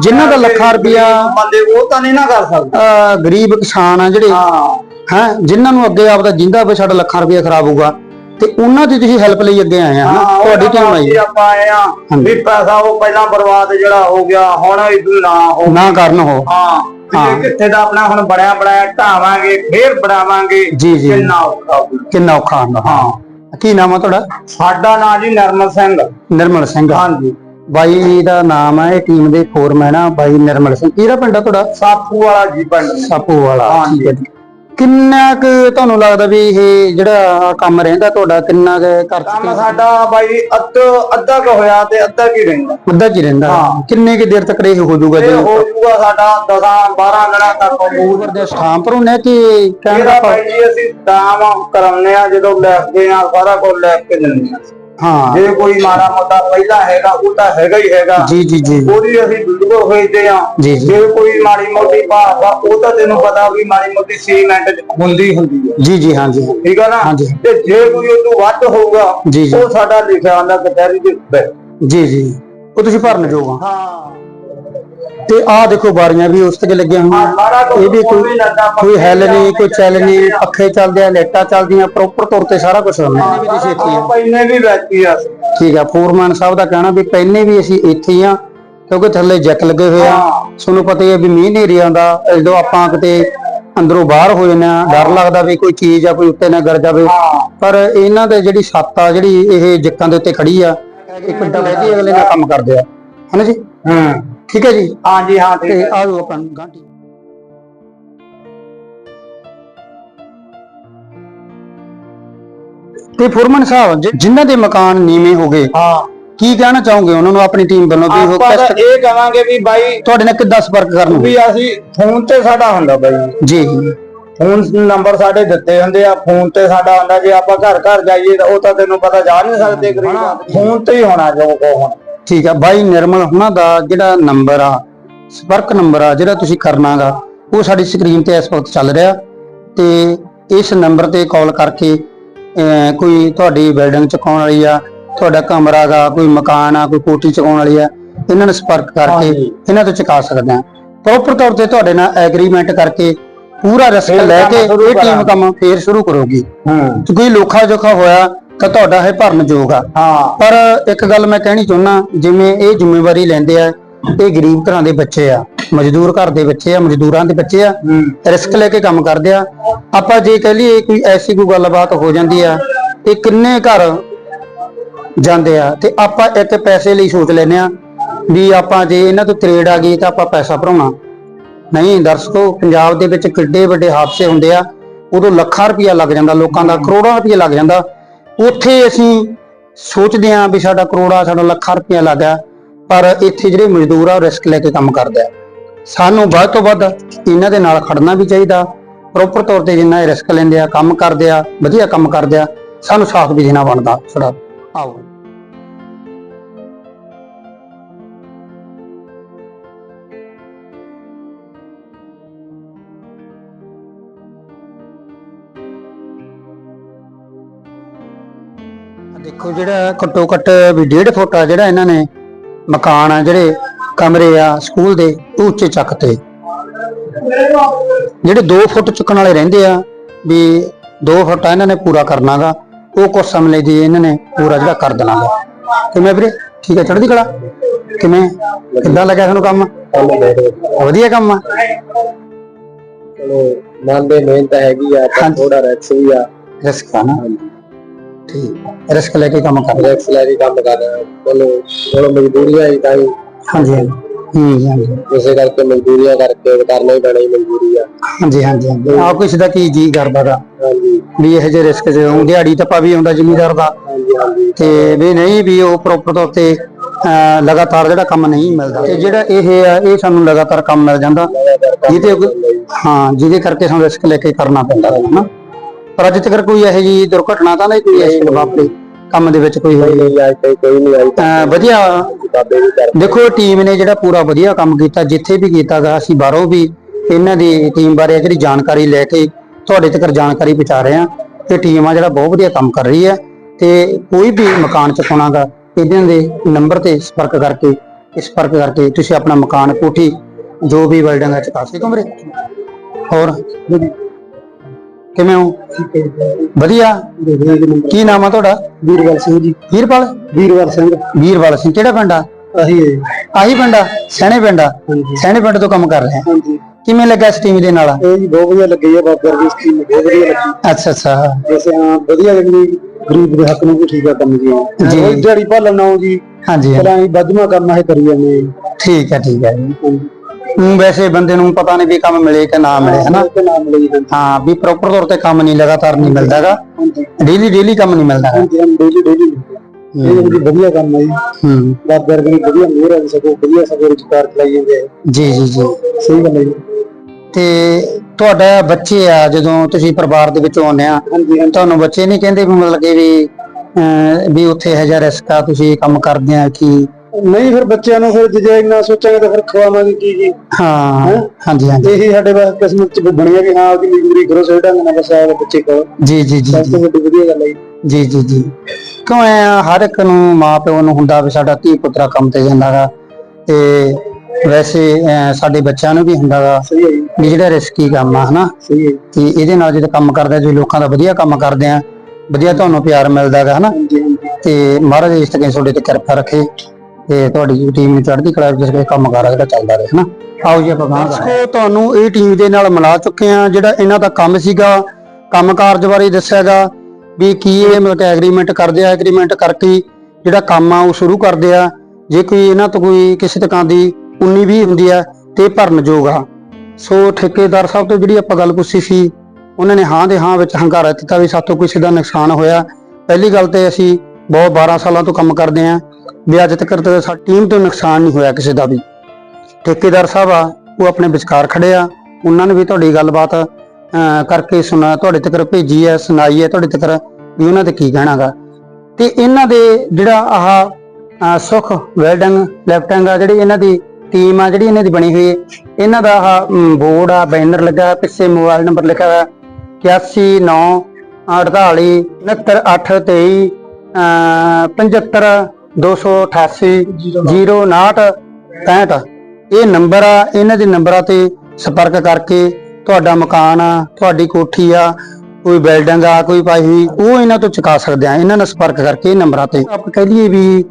ਜਿਨ੍ਹਾਂ ਦਾ ਲੱਖਾਂ ਰੁਪਇਆ ਬੰਦੇ ਉਹ ਤਾਂ ਨਹੀਂ ਨਾ ਕਰ ਸਕਦੇ। ਗਰੀਬ ਕਿਸਾਨ ਆ ਜਿਹੜੇ ਹਾਂ। ਹੈ ਜਿਨ੍ਹਾਂ ਨੂੰ ਅੱਗੇ ਆਪਦਾ ਜਿੰਦਾ ਵੀ ਸਾਡਾ ਲੱਖਾਂ ਰੁਪਇਆ ਖਰਾਬ ਹੋਊਗਾ ਤੇ ਉਹਨਾਂ ਦੀ ਤੁਸੀਂ ਹੈਲਪ ਲਈ ਅੱਗੇ ਆਏ ਆ ਹਨਾ? ਤੁਹਾਡੀ ਟੀਮ ਆਈ ਹੈ। ਆਪਾਂ ਆਏ ਆ ਵੀ ਪੈਸਾ ਉਹ ਪਹਿਲਾਂ ਬਰਬਾਦ ਜਿਹੜਾ ਹੋ ਗਿਆ ਹੁਣ ਇਦੋਂ ਨਾ ਹੋ ਨਾ ਕਰਨ ਹੋ। ਹਾਂ ਕਿੱਥੇ ਦਾ ਆਪਣਾ ਹੁਣ ਬਣਿਆ ਬਣਾਇਆ ਢਾਵਾਂਗੇ ਫੇਰ ਬਣਾਵਾਂਗੇ। ਕਿੰਨਾ ਔਖਾ। ਕਿੰਨਾ ਔਖਾ ਹਾਂ। ਕੀ ਨਾਮ ਆ ਤੁਹਾਡਾ? ਸਾਡਾ ਨਾਂ ਜੀ ਨਰਮਲ ਸਿੰਘ। ਨਿਰਮਲ ਸਿੰਘ। ਹਾਂਜੀ। ਬਾਈ ਦਾ ਨਾਮ ਹੈ ਇਹ ਟੀਮ ਦੇ ਫੋਰਮੈਨ ਆ ਬਾਈ ਨਿਰਮਲ ਸਿੰਘ। ਕਿਹੜਾ ਪਿੰਡ ਆ ਤੁਹਾਡਾ? ਸਾਪੂ ਵਾਲਾ ਜੀ ਪਿੰਡ। ਸਾਪੂ ਵਾਲਾ ਹਾਂਜੀ। ਠੀਕ ਹੈ ਜੀ। ਕਿੰਨਾ ਕੁ ਤੁਹਾਨੂੰ ਲੱਗਦਾ ਵੀ ਇਹ ਜਿਹੜਾ ਕੰਮ ਰਹਿੰਦਾ ਤੁਹਾਡਾ ਕਿੰਨਾ ਕੁ ਘਰ ਕੰਮ ਸਾਡਾ ਬਾਈ ਅੱਧ ਅੱਧਾ ਕੁ ਹੋਇਆ ਤੇ ਅੱਧਾ ਕੀ ਰਹਿੰਦਾ। ਅੱਧਾ ਜੀ ਰਹਿੰਦਾ। ਹਾਂ। ਕਿੰਨੇ ਕੁ ਦੇਰ ਤੱਕ ਇਹ ਹੋ ਜਾਊਗਾ ਇਹ ਜੀ? ਹੋ ਜੂਗਾ ਸਾਡਾ 10 12 ਦਿਨਾਂ ਤੱਕ ਓਵਰ ਦੇ ਸਥਾਨ ਪਰ ਉਹਨੇ ਕਿ ਕਹਿਣ ਦਾ ਇਹਦਾ ਭਾਵ- ਬਾਈ ਜੀ ਅਸੀਂ ਦਾਮ ਕਰਾਉਂਦੇ ਆ ਜਦੋਂ ਲੈ ਕੇ ਆ ਸਾਰਾ ਕੁਝ ਲੈ ਕੇ ਦਿੰਦੇ ਆ ਹਾਂ। ਜੇ ਕੋਈ ਮਾੜਾ ਮੋਟਾ ਪਹਿਲਾਂ ਹੈਗਾ ਉਹ ਤਾਂ ਹੈਗਾ ਹੀ ਹੈਗਾ। ਜੀ ਜੀ ਜੀ। ਉਹਦੀ ਅਸੀਂ ਵੀਡੀਓ ਵੇਚਦੇ ਆ। ਜੀ, ਜੀ। ਜੇ ਕੋਈ ਮਾੜੀ ਮੋਟੀ ਆ ਉਹ ਤਾਂ ਤੈਨੂੰ ਪਤਾ ਵੀ ਮਾੜੀ ਮੋਟੀ ਸੀਮੈਂਟ ਹੁੰਦੀ ਹੁੰਦੀ ਹੈ ਜੀ ਜੀ ਹਾਂਜੀ। ਠੀਕ ਆ ਨਾ। ਤੇ ਜੇ ਕੋਈ ਉਹ ਤੋਂ ਵੱਧ ਹੋਊਗਾ ਜੀ, ਜੀ। ਉਹ ਸਾਡਾ ਲਿਖਿਆ ਹੁੰਦਾ ਕਚਹਿਰੀ ਦੇ ਜੀ ਜੀ। ਉਹ ਤੁਸੀਂ ਭਰਨ ਜੋਗਾ। ਹਾਂ। ਤੇ ਆਹ ਦੇਖੋ ਬਾਰੀਆਂ ਵੀ ਉਸ ਤੇ ਲੱਗੀਆਂ ਹੋਈਆਂ। ਇਹ ਵੀ ਕੋਈ ਕੋਈ ਹੈਲ ਨਹੀਂ ਕੋਈ ਚੱਲ ਨਹੀਂ ਆ। ਪੱਖੇ ਚੱਲਦੇ ਆ ਲਾਈਟਾਂ ਚੱਲਦੀਆਂ ਪ੍ਰੋਪਰ ਤੌਰ ਤੇ ਸਾਰਾ ਕੁਝ ਹੁੰਦਾ ਵੀ ਤੁਸੀਂ ਇੱਥੇ ਹੀ ਆ ਪੈਨੇ ਵੀ ਬੈਠੀ ਆ। ਠੀਕ ਆ ਫੋਰਮੈਨ ਸਾਹਿਬ ਦਾ ਕਹਿਣਾ ਵੀ ਪਹਿਲੇ ਵੀ ਅਸੀਂ ਇੱਥੇ ਹੀ ਆ ਕਿਉਂਕਿ ਥੱਲੇ ਜੈਕ ਲੱਗੇ ਹੋਏ ਆ। ਹਾਂ। ਤੁਹਾਨੂੰ ਪਤਾ ਹੀ ਹੈ ਵੀ ਮੀਂਹ ਨੇਰੀ ਆਉਂਦਾ ਜਦੋਂ ਆਪਾਂ ਕਿਤੇ ਅੰਦਰੋਂ ਬਾਹਰ ਹੋ ਜਾਂਦੇ ਆ ਡਰ ਲੱਗਦਾ ਵੀ ਕੋਈ ਚੀਜ਼ ਆ ਕੋਈ ਉੱਤੇ ਨਾ ਗਿਰ ਜਾਵੇ। ਹਾਂ। ਪਰ ਇਹਨਾਂ ਦੇ ਜਿਹੜੀ ਛੱਤ ਆ ਜਿਹੜੀ ਇਹ ਜੱਕਾਂ ਦੇ ਉੱਤੇ ਖੜੀ ਆ ਇੱਕ ਡਲੇ ਦੀ ਅਗਲੇ ਨਾਲ ਕੰਮ ਕਰਦੇ ਆ। ਹਨਾ ਜੀ? ਹੂੰ। ਠੀਕ ਹੈ ਜੀ? ਹਾਂਜੀ ਹਾਂ ਠੀਕ ਤੇ ਹੈ ਆਜੋ ਆਪਾਂ ਗਾਂਟੀ ਤੇ ਫੋਰਮਨ ਸਾਹਿਬ ਜਿ- ਜਿਨ੍ਹਾਂ ਦੇ ਮਕਾਨ ਨੀਵੇਂ ਹੋ ਗਏ ਹਾਂ। ਕੀ ਕਹਿਣਾ ਚਾਹੋਗੇ ਉਹਨਾਂ ਨੂੰ ਆਪਣੀ ਟੀਮ ਵੱਲੋਂ ਵੀ ਆਪਾਂ ਤਾਂ ਇਹ ਕਵਾਂਗੇ ਵੀ ਬਾਈ ਤੁਹਾਡੇ ਨਾਲ ਕਿੱਦਾਂ ਸੰਪਰਕ ਕਰਨ ਵੀ ਅਸੀਂ ਫੋਨ ਤੇ ਸਾਡਾ ਹੁੰਦਾ ਬਾਈ। ਜੀ। ਫੋਨ ਨੰਬਰ ਸਾਡੇ ਦਿੱਤੇ ਹੁੰਦੇ ਆ ਫੋਨ ਤੇ ਸਾਡਾ ਹੁੰਦਾ ਜੇ ਆਪਾਂ ਘਰ ਘਰ ਜਾਈਏ ਤਾਂ ਉਹ ਤਾਂ ਤੈਨੂੰ ਪਤਾ ਜਾ ਨਹੀਂ ਸਕਦੇ ਗਰੀਬ ਫੋਨ ਤੇ ਹੀ ਹੋਣਾ ਜੋ ਕੋ ਹੁਣ। ਠੀਕ ਆ ਬਾਈ ਨਿਰਮਲ ਉਹਨਾਂ ਦਾ ਜਿਹੜਾ ਨੰਬਰ ਆ ਸੰਪਰਕ ਨੰਬਰ ਆ ਜਿਹੜਾ ਤੁਸੀਂ ਕਰਨਾਗਾ ਉਹ ਸਾਡੀ ਸਕਰੀਨ ਤੇ ਇਸ ਵਕਤ ਚੱਲ ਰਿਹਾ ਤੇ ਇਸ ਨੰਬਰ ਤੇ ਕਾਲ ਕਰਕੇ ਕੋਈ ਤੁਹਾਡੀ ਬਿਲਡਿੰਗ ਚੁਕਾਉਣ ਵਾਲੀ ਆ ਤੁਹਾਡਾ ਕਮਰਾ ਗਾ ਕੋਈ ਮਕਾਨ ਆ ਕੋਈ ਕੋਠੀ ਚੁਕਾਉਣ ਵਾਲੀ ਆ ਇਹਨਾਂ ਨਾਲ ਸੰਪਰਕ ਕਰਕੇ। ਇਹਨਾਂ ਤੋਂ ਚੁਕਾ ਸਕਦੇ ਆ ਪ੍ਰੋਪਰ ਤੌਰ ਤੇ ਤੁਹਾਡੇ ਨਾਲ ਐਗਰੀਮੈਂਟ ਕਰਕੇ ਪੂਰਾ ਫਿਰ ਲੈ ਕੇ ਇਹ ਟੀਮ। ਕੰਮ ਫੇਰ ਸ਼ੁਰੂ ਕਰੋਗੀ ਕੋਈ ਲੋਖਾ ਜੋਖਾ ਹੋਇਆ ਤਾਂ ਤੁਹਾਡਾ ਇਹ ਭਰਨ ਯੋਗ ਆ। ਹਾਂ। ਪਰ ਇੱਕ ਗੱਲ ਮੈਂ ਕਹਿਣੀ ਚਾਹੁੰਦਾ ਜਿਵੇਂ ਇਹ ਜ਼ਿੰਮੇਵਾਰੀ ਲੈਂਦੇ ਆ ਇਹ ਗਰੀਬ ਘਰਾਂ ਦੇ ਬੱਚੇ ਆ ਮਜ਼ਦੂਰ ਘਰ ਦੇ ਬੱਚੇ ਆ ਮਜ਼ਦੂਰਾਂ ਦੇ ਬੱਚੇ ਆ ਰਿਸਕ ਲੈ ਕੇ ਕੰਮ ਕਰਦੇ ਆ। ਆਪਾਂ ਜੇ ਕਹਿ ਲਈਏ ਕੋਈ ਐਸੀ ਕੋਈ ਗੱਲਬਾਤ ਹੋ ਜਾਂਦੀ ਆ ਤੇ ਕਿੰਨੇ ਘਰ ਜਾਂਦੇ ਆ ਤੇ ਆਪਾਂ ਇੱਕ ਪੈਸੇ ਲਈ ਸੋਚ ਲੈਨੇ ਆ ਵੀ ਆਪਾਂ ਜੇ ਇਹਨਾਂ ਤੋਂ ਤਰੇੜ ਆ ਗਈ ਤਾਂ ਆਪਾਂ ਪੈਸਾ ਭਰਾਉਣਾ। ਨਹੀਂ ਦਰਸ਼ਕੋ ਪੰਜਾਬ ਦੇ ਵਿੱਚ ਕਿੱਡੇ ਵੱਡੇ ਹਾਦਸੇ ਹੁੰਦੇ ਆ ਉਦੋਂ ਲੱਖਾਂ ਰੁਪਇਆ ਲੱਗ ਜਾਂਦਾ ਲੋਕਾਂ ਦਾ ਕਰੋੜਾਂ ਰੁਪਇਆ ਲੱਗ ਜਾਂਦਾ। ਉੱਥੇ ਅਸੀਂ ਸੋਚਦੇ ਹਾਂ ਵੀ ਸਾਡਾ ਕਰੋੜਾ, ਸਾਡਾ ਲੱਖਾਂ ਰੁਪਇਆ ਲੱਗਾ ਪਰ ਇੱਥੇ ਜਿਹੜੇ ਮਜ਼ਦੂਰ ਆ ਉਹ ਰਿਸਕ ਲੈ ਕੇ ਕੰਮ ਕਰਦੇ ਆ। ਸਾਨੂੰ ਵੱਧ ਤੋਂ ਵੱਧ ਇਹਨਾਂ ਦੇ ਨਾਲ ਖੜਨਾ ਵੀ ਚਾਹੀਦਾ ਪ੍ਰੋਪਰ ਤੌਰ ਤੇ ਜਿੰਨਾ ਇਹ ਰਿਸਕ ਲੈਂਦੇ ਆ, ਕੰਮ ਕਰਦੇ ਆ, ਵਧੀਆ ਕੰਮ ਕਰਦੇ ਆ, ਸਾਨੂੰ ਸਾਥ ਵੀ ਦੇਣਾ ਬਣਦਾ, ਸਾਡਾ ਆਓ। ਦੇਖੋ ਜਿਹੜਾ ਘੱਟੋ ਘੱਟ ਵੀ 1.5 ਫੁੱਟ ਆ ਜਿਹੜਾ ਇਹਨਾਂ ਨੇ ਮਕਾਨ ਆ ਜਿਹੜੇ ਕਮਰੇ ਆ ਸਕੂਲ ਦੇ ਉਹ ਉੱਚੇ ਚੱਕ ਤੇ। ਜਿਹੜੇ 2 ਫੁੱਟ ਚੁੱਕਣ ਵਾਲੇ ਰਹਿੰਦੇ ਆ ਵੀ 2 ਫੁੱਟ ਆ ਇਹਨਾਂ ਨੇ ਪੂਰਾ ਕਰਨਾਗਾ ਉਹ ਕੁਝ ਸਮੇਂ ਲਈ ਜੀ ਇਹਨਾਂ ਨੇ ਪੂਰਾ ਜਿਹੜਾ ਕਰ ਦੇਣਾਗਾ ਕਿਵੇਂ ਵੀਰੇ? ਠੀਕ ਹੈ ਚੜ੍ਹਦੀ ਕਲਾ? ਕਿਵੇਂ? ਕਿੱਦਾਂ ਲੱਗਿਆ ਤੁਹਾਨੂੰ ਕੰਮ? ਵਧੀਆ ਕੰਮ ਆ। ਚਲੋ ਮਨ ਦੇ ਮਿਹਨਤ ਹੈਗੀ ਆ। ਥੋੜਾ ਰੈਕਸ ਵੀ ਆ। ਰਿਸਕ ਆ ਨਾ। ਠੀਕ। ਰਿਸਕ ਲੈ ਕੇ ਕੰਮ ਕਰਦੇ ਰੈਕਸ ਲੈ ਕੇ ਕੰਮ ਕਰ ਰਹੇ ਆ। ਚਲੋ ਚਲੋ ਮਜ਼ਦੂਰੀਆਂ ਹੀ ਤਾਂ ਹੀ। ਹਾਂਜੀ ਹਾਂਜੀ। ਹਾਂਜੀ। ਇਸੇ ਕਰਕੇ ਮਜ਼ਦੂਰੀਆਂ ਕਰਕੇ ਕਰਨਾ ਹੀ ਪੈਣਾ ਹੀ ਮਜ਼ਦੂਰੀ ਆ। ਹਾਂਜੀ ਹਾਂਜੀ ਹਾਂਜੀ। ਆ ਕੁਛ ਦਾ ਕੀ ਜੀ ਕਰਦਾ ਦਾ ਹਾਂਜੀ। ਵੀ ਇਹ ਜਿਹੇ ਰਿਸਕ 'ਚ ਹੁਣ ਦਿਹਾੜੀ ਟੱਪਾ ਵੀ ਆਉਂਦਾ ਜ਼ਿਮੀਦਾਰ ਦਾ। ਹਾਂਜੀ ਹਾਂਜੀ। ਤੇ ਵੀ ਨਹੀਂ ਵੀ ਉਹ ਪ੍ਰੋਪਰ ਤੌਰ ਤੇ ਅਹ, ਲਗਾਤਾਰ ਜਿਹੜਾ ਕੰਮ ਨਹੀਂ ਮਿਲਦਾ। ਤੇ ਜਿਹੜਾ ਇਹ ਆ ਇਹ ਸਾਨੂੰ ਲਗਾਤਾਰ ਕੰਮ ਮਿਲ ਜਾਂਦਾ। ਜਿਹਦੇ ਹਾਂ ਜਿਹਦੇ ਕਰਕੇ ਸਾਨੂੰ ਰਿਸਕ ਲੈ ਕੇ ਕਰਨਾ ਪੈਂਦਾ ਹੈ ਨਾ। ਪਰ ਅੱਜ ਤੱਕ ਕੋਈ ਇਹੋ ਜੀ ਦੁਰਘਟਨਾ ਤਾਂ ਨਹੀਂ ਕੋਈ ਐਸੀ ਵਾਪਰੀ ਕੰਮ ਦੇ ਵਿੱਚ ਕੋਈ ਹੋਈ? ਨਹੀਂ ਆਈ ਤੇ ਕੋਈ ਨਹੀਂ ਆਈ। ਅਹ ਵਧੀਆ। ਬਾਬੇ ਦੀ ਕਰ ਦੇਖੋ ਟੀਮ ਨੇ ਜਿਹੜਾ ਪੂਰਾ ਵਧੀਆ ਕੰਮ ਕੀਤਾ ਜਿੱਥੇ ਵੀ ਕੀਤਾਗਾ ਅਸੀਂ ਬਾਹਰੋਂ ਵੀ ਇਹਨਾਂ ਦੀ ਟੀਮ ਬਾਰੇ ਜਿਹੜੀ ਜਾਣਕਾਰੀ ਲੈ ਕੇ ਤੁਹਾਡੇ ਤੱਕ ਜਾਣਕਾਰੀ ਪਹੁੰਚਾ ਰਹੇ ਹਾਂ। ਇਹ ਟੀਮ ਆ ਜਿਹੜਾ ਬਹੁਤ ਵਧੀਆ ਕੰਮ ਕਰ ਰਹੀ ਹੈ। ਤੇ ਕੋਈ ਵੀ ਮਕਾਨ ਚੁਕਾਉਣਾਗਾ ਇਹਨਾਂ ਦੇ ਨੰਬਰ ਤੇ ਸੰਪਰਕ ਕਰਕੇ ਸੰਪਰਕ ਕਰਕੇ ਤੁਸੀਂ ਆਪਣਾ ਮਕਾਨ ਕੋਠੀ ਜੋ ਵੀ ਬਿਲਡਿੰਗ ਹੈ ਚੁਕਾ ਸਕਦੇ ਹੋ ਵੀਰੇ। ਹੋਰ? ਕਿਵੇਂ ਹੋ? ਵਧੀਆ। ਕੀ ਨਾਮ ਆ ਤੁਹਾਡਾ? ਵੀਰਵਾਲ ਸਿੰਘ ਜੀ। ਵੀਰਪਾਲ? ਵੀਰਵਾਲ ਸਿੰਘ। ਵੀਰਵਾਲ ਸਿੰਘ ਕਿਹੜਾ ਪਿੰਡ ਆ? ਆਹੀ ਹੈ ਆਹੀ ਪਿੰਡ ਆ? ਸੈਣੇ ਪਿੰਡ ਆ? ਸੈਣੇ ਪਿੰਡ ਤੋਂ ਕੰਮ ਕਰ ਰਹੇ ਹਾਂਜੀ। ਕਿਵੇਂ ਲੱਗਾ ਇਸ ਟੀਮ ਦੇ ਨਾਲ? ਇਹ ਜੀ ਬਹੁਤ ਵਧੀਆ ਲੱਗੀ ਹੈ ਬਾਬਾ ਦੀ ਸਕੀਮ ਬਹੁਤ ਵਧੀਆ ਲੱਗੀ। ਅੱਛਾ ਅੱਛਾ। ਹਾਂ ਵਧੀਆ ਜਿਹੜੀ ਗਰੀਬ ਦੇ ਹੱਕ ਨੂੰ ਵੀ ਠੀਕ ਆ ਕੰਮ ਜੀ। ਜੀ। ਦਿਹਾੜੀ ਭਾਲਣ ਜੀ ਹਾਂਜੀ ਪਹਿਲਾਂ ਹੀ ਵੱਧਵਾ ਕੰਮ ਇਹ ਕਰੀ ਜਾਂਦੇ ਹਾਂ ਜੀ। ਠੀਕ ਹੈ ਠੀਕ ਹੈ ਜੀ। ਵੈਸੇ ਬੰਦੇ ਨੂੰ ਪਤਾ ਨਹੀਂ ਵੀ ਕੰਮ ਮਿਲੇ ਕਿ ਨਾ ਮਿਲੇ ਹਨਾ? ਤੇ ਨਾਮ ਲਈ ਹਾਂਜੀ ਹਾਂ ਵੀ ਪ੍ਰੋਪਰ ਤੌਰ ਤੇ ਕੰਮ ਨਹੀਂ ਲਗਾਤਾਰ ਨਹੀਂ ਮਿਲਦਾਗਾ ਹਾਂਜੀ। ਡੇਲੀ ਡੇਲੀ ਕੰਮ ਨਹੀਂ ਮਿਲਦਾ ਗਾ। ਹਾਂਜੀ ਹਮ ਡੇਲੀ ਡੇਲੀ ਇਹ ਜੀ ਵਧੀਆ ਕੰਮ ਹੈ ਜੀ। ਹੂੰ। ਬਾਬਾ ਵਰਗੇ ਦੀ ਵਧੀਆ ਮਿਹਰ ਹੈ ਸਗੋਂ ਵਧੀਆ ਸਗੋਂ ਰੁਜ਼ਗਾਰ ਚਲਾਈ ਜਾਂਦੇ ਆ ਜੀ ਜੀ ਜੀ। ਸਹੀ ਗੱਲ ਹੈ ਜੀ। ਤੇ ਤੁਹਾਡਾ ਬੱਚੇ ਆ ਜਦੋਂ ਤੁਸੀਂ ਪਰਿਵਾਰ ਦੇ ਵਿੱਚੋਂ ਆਉਂਦੇ ਆ ਹਾਂਜੀ ਹਾਂਜੀ। ਤੁਹਾਨੂੰ ਬੱਚੇ ਨਹੀਂ ਕਹਿੰਦੇ ਵੀ ਮਤਲਬ ਕਿ ਵੀ ਅਹ, ਵੀ ਉੱਥੇ ਇਹ ਜਿਹਾ ਰਿਸਕ ਆ ਤੁਸੀਂ ਕੰਮ ਕਰਦੇ ਆ ਕਿ ਨਹੀਂ ਫਿਰ ਬੱਚਿਆਂ ਨੂੰ ਫਿਰ ਜੇ ਇੰਨਾ ਸੋਚਾਂਗੇ ਤਾਂ ਫਿਰ ਖਵਾਵਾਂਗੇ ਕੀ ਜੀ? ਹਾਂ ਹੈਂ? ਹਾਂਜੀ ਹਾਂਜੀ। ਇਹੀ ਸਾਡੇ ਬਸ ਕਿਸਮਤ ਚ ਬਣਿਆ ਕਿ ਹਾਂ ਉਹਦੀ ਮਜ਼ਦੂਰੀ ਕਰੋ ਸਹੀ ਢੰਗ ਨਾਲ ਬਸ ਆਵੇ ਬੱਚੇ ਕੋਲ ਜੀ ਜੀ ਜੀ ਸਭ ਜੀ। ਤੋਂ ਵੱਡੀ ਵਧੀਆ ਗੱਲ ਹੈ ਜੀ। ਜੀ ਜੀ ਜੀ। ਕਿਉਂ ਐ ਆ, ਹਰ ਇੱਕ ਨੂੰ ਮਾਂ ਪਿਓ ਨੂੰ ਹੁੰਦਾ ਵੀ ਸਾਡਾ ਧੀ ਪੁੱਤਰਾ ਕੰਮ ਤੇ ਜਾਂਦਾਗਾ ਤੇ ਵੈਸੇ ਸਾਡੇ ਬੱਚਿਆਂ ਨੂੰ ਵੀ ਹੁੰਦਾਗਾ ਸਹੀ ਹੈ ਜੀ। ਵੀ ਜਿਹੜਾ ਰਿਸਕੀ ਕੰਮ ਆ ਹਨਾ? ਸਹੀ ਹੈ ਜੀ। ਤੇ ਇਹਦੇ ਨਾਲ ਜਦੋਂ ਕੰਮ ਕਰਦੇ ਆ, ਤੁਸੀਂ ਲੋਕਾਂ ਦਾ ਵਧੀਆ ਕੰਮ ਕਰਦੇ ਆ ਵਧੀਆ ਤੁਹਾਨੂੰ ਪਿਆਰ ਮਿਲਦਾਗਾ ਹਨਾ? ਹਾਂਜੀ ਹਾਂਜੀ। ਤੇ ਮਹਾਰਾਜ ਇਸ ਤੱਕ ਤੁਹਾਡੇ ਤੇ ਕਿਰਪਾ ਰੱਖੇ। ਤੇ ਤੁਹਾਡੀ ਟੀਮ ਨੂੰ ਚੜ੍ਹਦੀ ਕਲਾ ਜਿਸ ਕੰਮ ਕਾਰ ਜਿਹੜਾ ਚੱਲਦਾ ਰਹੇ ਹਨਾ? ਆਓ ਜੀ ਆਪਾਂ ਗਾਂਹ ਕਰਾਂਗੇ। ਤੁਹਾਨੂੰ ਇਹ ਟੀਮ ਦੇ ਨਾਲ ਮਿਲਾ ਚੁੱਕੇ ਆ ਜਿਹੜਾ ਇਹਨਾਂ ਦਾ ਕੰਮ ਸੀਗਾ ਕੰਮ ਕਾਰਜ ਬਾਰੇ ਦੱਸਿਆਗਾ ਵੀ ਕੀ ਇਹ ਮਤਲਬ ਐਗਰੀਮੈਂਟ ਕਰਦੇ ਆ ਐਗਰੀਮੈਂਟ ਕਰਕੇ ਜਿਹੜਾ ਕੰਮ ਆ ਉਹ ਸ਼ੁਰੂ ਕਰਦੇ ਆ। ਜੇ ਕੋਈ ਇਹਨਾਂ ਤੋਂ ਕੋਈ ਕਿਸੇ ਤਰ੍ਹਾਂ ਦੀ 19 20 ਹੁੰਦੀ ਆ ਤੇ ਭਰਨ ਆ। ਸੋ ਠੇਕੇਦਾਰ ਸਾਹਿਬ ਤੋਂ ਜਿਹੜੀ ਆਪਾਂ ਗੱਲ ਪੁੱਛੀ ਸੀ ਉਹਨਾਂ ਨੇ ਹਾਂ ਦੇ ਹਾਂ ਵਿੱਚ ਹੰਕਾਰਾ ਦਿੱਤਾ ਵੀ ਸਾਤੋਂ ਕਿਸੇ ਦਾ ਨੁਕਸਾਨ ਹੋਇਆ। ਪਹਿਲੀ ਗੱਲ ਤੇ ਅਸੀਂ ਬਹੁਤ 12 ਸਾਲਾਂ ਤੋਂ ਕੰਮ ਕਰਦੇ ਆਂ। ਵੀ ਅੱਜ ਤੱਕ ਤਾਂ ਸਾਡੀ ਟੀਮ ਤੋਂ ਨੁਕਸਾਨ ਨਹੀਂ ਹੋਇਆ ਕਿਸੇ ਦਾ ਵੀ। ਠੇਕੇਦਾਰ ਸਾਹਿਬ ਆ ਉਹ ਆਪਣੇ ਵਿਚਕਾਰ ਖੜੇ ਆ। ਉਹਨਾਂ ਨੇ ਵੀ ਤੁਹਾਡੀ ਗੱਲਬਾਤ ਕਰਕੇ ਸੁਣਾ ਤੁਹਾਡੇ ਤੱਕ ਭੇਜੀ ਹੈ ਸੁਣਾਈ ਹੈ ਤੁਹਾਡੇ ਤੱਕ ਵੀ ਉਹਨਾਂ ਤੇ ਕੀ ਕਹਿਣਾਗਾ। ਤੇ ਇਹਨਾਂ ਦੇ ਜਿਹੜਾ ਆਹ ਅਹ, ਸੁਖ ਵੈਲਡਿੰਗ ਲੈਫਟਿੰਗ ਆ ਜਿਹੜੀ ਇਹਨਾਂ ਦੀ ਟੀਮ ਆ ਜਿਹੜੀ ਇਹਨਾਂ ਦੀ ਬਣੀ ਹੋਈ ਹੈ ਇਹਨਾਂ ਦਾ ਆਹ ਬੋਰਡ ਆ ਬੈਨਰ ਲੱਗਾ ਹੋਇਆ, ਪਿੱਛੇ ਮੋਬਾਈਲ ਨੰਬਰ ਲਿਖਿਆ ਹੋਇਆ 81 48 69823 75 288 09 65 ਇਹ ਨੰਬਰ ਆ ਇਹਨਾਂ ਦੇ ਨੰਬਰਾਂ ਤੇ ਸੰਪਰਕ ਕਰਕੇ ਤੁਹਾਡਾ ਮਕਾਨ ਆ ਤੁਹਾਡੀ ਕੋਠੀ ਆ ਕੋਈ ਬਿਲਡਿੰਗ ਆ ਕੋਈ ਪਾਈ ਹੋਈ ਉਹ ਇਹਨਾਂ ਤੋਂ ਚੁਕਾ ਸਕਦੇ ਆ। ਇਹਨਾਂ ਨਾਲ ਸੰਪਰਕ ਕਰਕੇ ਇਹ ਨੰਬਰਾਂ ਤੇ ਆਪਾਂ ਕਹਿ ਲਈਏ ਵੀ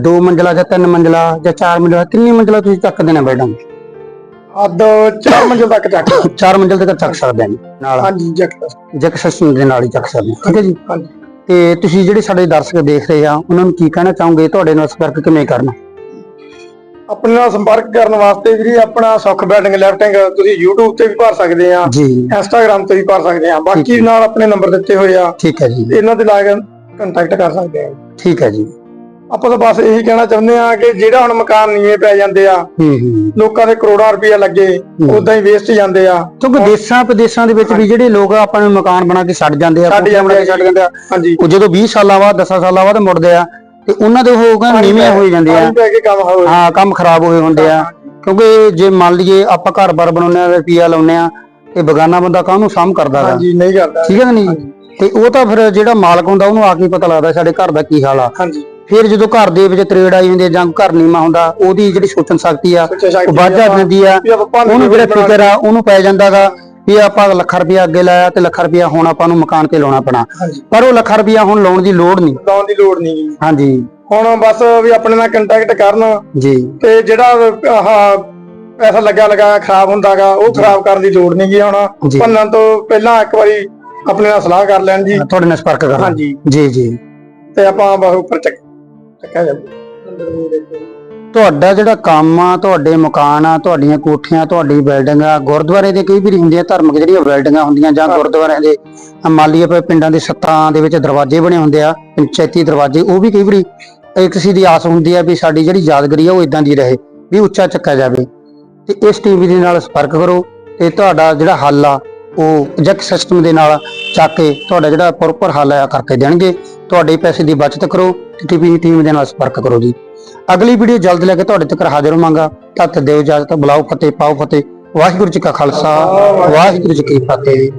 ਦੋ ਮੰਜ਼ਲਾ ਜਾਂ ਤਿੰਨ ਮੰਜ਼ਲਾ ਜਾਂ ਚਾਰ ਮੰਜ਼ਲਾ ਕਿੰਨੀ ਮੰਜ਼ਲਾ ਤੁਸੀਂ ਚੱਕ ਦੇਣਾ ਬਿਲਡਿੰਗ? ਅੱਧ ਚਾਰ ਮੰਜ਼ਿਲ ਤੱਕ ਚੱਕ ਚਾਰ ਮੰਜ਼ਿਲ ਤੱਕ ਚੱਕ ਸਕਦੇ ਆ ਨਾਲ। ਹਾਂਜੀ ਜੱਕ ਜੈਕ ਸਿਸਟਮ ਦੇ ਨਾਲ ਹੀ ਚੱਕ ਸਕਦੇ ਆ। ਠੀਕ ਹੈ ਜੀ? ਹਾਂਜੀ। ਤੇ ਤੁਸੀਂ ਜਿਹੜੇ ਸਾਡੇ ਦਰਸ਼ਕ ਦੇਖ ਰਹੇ ਆ ਉਹਨਾਂ ਨੂੰ ਕੀ ਕਹਿਣਾ ਚਾਹੋਗੇ? ਤੁਹਾਡੇ ਨਾਲ ਸੰਪਰਕ ਕਿਵੇਂ ਕਰਨਾ? ਆਪਣੇ ਨਾਲ ਸੰਪਰਕ ਕਰਨ ਵਾਸਤੇ ਵੀਰੇ ਆਪਣਾ ਸੁੱਖ ਬੈਟਿੰਗ ਲੈਫਟਿੰਗ ਤੁਸੀਂ YouTube ਤੇ ਵੀ ਭਰ ਸਕਦੇ ਆ Instagram ਤੇ ਵੀ ਭਰ ਸਕਦੇ ਆ। ਬਾਕੀ ਨਾਲ ਆਪਣੇ ਨੰਬਰ ਦਿੱਤੇ ਹੋਏ ਆ। ਠੀਕ ਹੈ ਜੀ। ਇਹਨਾਂ ਤੇ ਲਾ ਕੇ ਕੰਟੈਕਟ ਕਰ ਸਕਦੇ ਆ। ਠੀਕ ਹੈ ਜੀ। ਆਪਾਂ ਤਾਂ ਬਸ ਇਹੀ ਕਹਿਣਾ ਚਾਹੁੰਦੇ ਆ ਕਿ ਜਿਹੜਾ ਹੁਣ ਮਕਾਨ ਨੀਵੇਂ ਪੈ ਜਾਂਦੇ ਆ ਹੂੰ ਹੂੰ। ਲੋਕਾਂ ਦੇ ਕਰੋੜਾਂ ਰੁਪਏ ਲੱਗੇ ਉਦਾਂ ਹੀ ਵੇਸਟ ਜਾਂਦੇ ਆ। ਕਿਉਂਕਿ ਦੇਸ਼ਾਂ ਪ੍ਰਦੇਸ਼ਾਂ ਦੇ ਵਿੱਚ ਵੀ ਜਿਹੜੇ ਲੋਕ ਆਪਾਂ ਨੂੰ ਮਕਾਨ ਬਣਾ ਕੇ ਛੱਡ ਜਾਂਦੇ ਆ ਛੱਡ ਜਾਂਦੇ ਛੱਡ ਜਾਂਦੇ ਆ। ਹਾਂਜੀ। ਉਹ ਜਦੋਂ 20 ਸਾਲਾਂ ਬਾਅਦ 10 ਸਾਲਾਂ ਬਾਅਦ ਮੁੜਦੇ ਆ ਤੇ ਉਹਨਾਂ ਦੇ ਕਹਿੰਦੇ ਨੀਵੇਂ ਹੋਈ ਜਾਂਦੇ ਆ। ਹਾਂ ਕੰਮ ਖਰਾਬ ਹੋਏ ਹੁੰਦੇ ਆ। ਕਿਉਂਕਿ ਜੇ ਮੰਨ ਲਈਏ ਆਪਾਂ ਘਰ-ਬਾਰ ਬਣਾਉਂਦੇ ਆ ਰੁਪਈਆ ਲਾਉਂਦੇ ਆ ਤੇ ਬਗਾਨਾ ਬੰਦਾ ਕਾਹਨੂੰ ਸਾਂਭ ਕਰਦਾ ਗਾ? ਹਾਂਜੀ ਨਹੀਂ ਕਰਦਾ। ਠੀਕ ਹੈ ਨਹੀਂ? ਤੇ ਉਹ ਤਾਂ ਫਿਰ ਜਿਹੜਾ ਮਾਲਕ ਹੁੰਦਾ ਉਹਨੂੰ ਆ ਕੇ ਪਤਾ ਲੱਗਦਾ ਸਾਡੇ ਘਰ ਦਾ ਕੀ ਹਾਲ ਆ। ਹਾਂਜੀ। ਫਿਰ ਜਦੋਂ ਘਰ ਦੇ ਵਿੱਚ ਤਰੇੜ ਆਈ ਹੁੰਦੀ ਆ ਜਾਂ ਘਰ ਨੀਮਾ ਹੁੰਦਾ ਉਹਦੀ ਜਿਹੜੀ ਸੋਚਣ ਸ਼ਕਤੀ ਆ ਉਹ ਵੱਧ ਜਾਂਦੀ ਆ। ਉਹਨੂੰ ਜਿਹੜਾ ਫਿਕਰ ਆ ਉਹਨੂੰ ਪੈ ਜਾਂਦਾਗਾ ਵੀ ਆਪਾਂ ਲੱਖ ਰੁਪਇਆ ਅੱਗੇ ਲਾਇਆ ਤੇ ਲੱਖ ਰੁਪਇਆ ਹੁਣ ਆਪਾਂ ਨੂੰ ਮਕਾਨ ਤੇ ਲਾਉਣਾ ਪੈਣਾ। ਪਰ ਉਹ ਲੱਖ ਰੁਪਇਆ ਹੁਣ ਲਾਉਣ ਦੀ ਲੋੜ ਨਹੀਂ। ਲਾਉਣ ਦੀ ਲੋੜ ਨਹੀਂ। ਹਾਂਜੀ। ਹੁਣ ਬਸ ਵੀ ਆਪਣੇ ਨਾਲ ਕੰਟੈਕਟ ਕਰਨ ਜੀ। ਤੇ ਜਿਹੜਾ ਆਹ ਪੈਸਾ ਲੱਗਾ ਲਗਾਇਆ ਖਰਾਬ ਹੁੰਦਾਗਾ ਉਹ ਖਰਾਬ ਕਰਨ ਦੀ ਲੋੜ ਨਹੀਂ ਗੀ ਹੁਣ। ਭੰਨਣ ਤੋਂ ਪਹਿਲਾਂ ਇੱਕ ਵਾਰੀ ਆਪਣੇ ਨਾਲ ਸਲਾਹ ਕਰ ਲੈਣ ਜੀ। ਤੁਹਾਡੇ ਨਾਲ ਸੰਪਰਕ ਕਰਨਾ ਹਾਂਜੀ। ਜੀ ਜੀ। ਤੇ ਆਪਾਂ ਬਸ ਉੱਪਰ ਚੱਕ ਚੱਕਿਆ ਤੁਹਾਡਾ ਜਿਹੜਾ ਕੰਮ ਆ ਤੁਹਾਡੇ ਮਕਾਨ ਆ ਤੁਹਾਡੀਆਂ ਕੋਠੀਆਂ ਤੁਹਾਡੀ ਬਿਲਡਿੰਗ ਆ ਗੁਰਦੁਆਰੇ ਦੇ ਕਈ ਵਾਰੀ ਹੁੰਦੀਆਂ ਧਾਰਮਿਕ ਜਿਹੜੀਆਂ ਬਿਲਡਿੰਗਾਂ ਹੁੰਦੀਆਂ ਜਾਂ ਗੁਰਦੁਆਰਿਆਂ ਦੇ ਆਪਾਂ ਪਿੰਡਾਂ ਦੇ ਸੱਤਾਂ ਦੇ ਵਿੱਚ ਦਰਵਾਜ਼ੇ ਬਣੇ ਹੁੰਦੇ ਆ ਪੰਚਾਇਤੀ ਦਰਵਾਜ਼ੇ ਉਹ ਵੀ ਕਈ ਵਾਰੀ ਇੱਕ ਕਿਸੇ ਦੀ ਆਸ ਹੁੰਦੀ ਆ ਵੀ ਸਾਡੀ ਜਿਹੜੀ ਯਾਦਗਾਰੀ ਆ ਉਹ ਇਦਾਂ ਦੀ ਰਹੇ ਵੀ ਉੱਚਾ ਚੱਕਿਆ ਜਾਵੇ। ਤੇ ਇਸ ਟੀਵੀ ਦੇ ਨਾਲ ਸੰਪਰਕ ਕਰੋ ਤੇ ਤੁਹਾਡਾ ਜਿਹੜਾ ਹੱਲ ਆ ਉਹ ਜੈਕ ਸਿਸਟਮ ਦੇ ਨਾਲ ਚੱਕ ਕੇ ਤੁਹਾਡਾ ਜਿਹੜਾ ਪ੍ਰੋਪਰ ਹੱਲ ਆ ਕਰਕੇ ਦੇਣਗੇ। ਤੁਹਾਡੇ ਪੈਸੇ ਦੀ ਬਚਤ ਕਰੋ ਤੇ ਟੀਮ ਦੇ ਨਾਲ ਸੰਪਰਕ ਕਰੋ ਜੀ। ਅਗਲੀ ਵੀਡੀਓ ਜਲਦ ਲੈ ਕੇ ਤੁਹਾਡੇ ਤੱਕ ਹਾਜ਼ਰ ਹੋਵਾਂਗਾ। ਤਦ ਦਿਓ ਇਜਾਜ਼ਤ, ਬੁਲਾਓ ਫਤਿਹ, ਪਾਓ ਫਤਿਹ। ਵਾਹਿਗੁਰੂ ਜੀ ਕਾ ਖਾਲਸਾ, ਵਾਹਿਗੁਰੂ ਜੀ ਕੀ ਫਤਿਹ।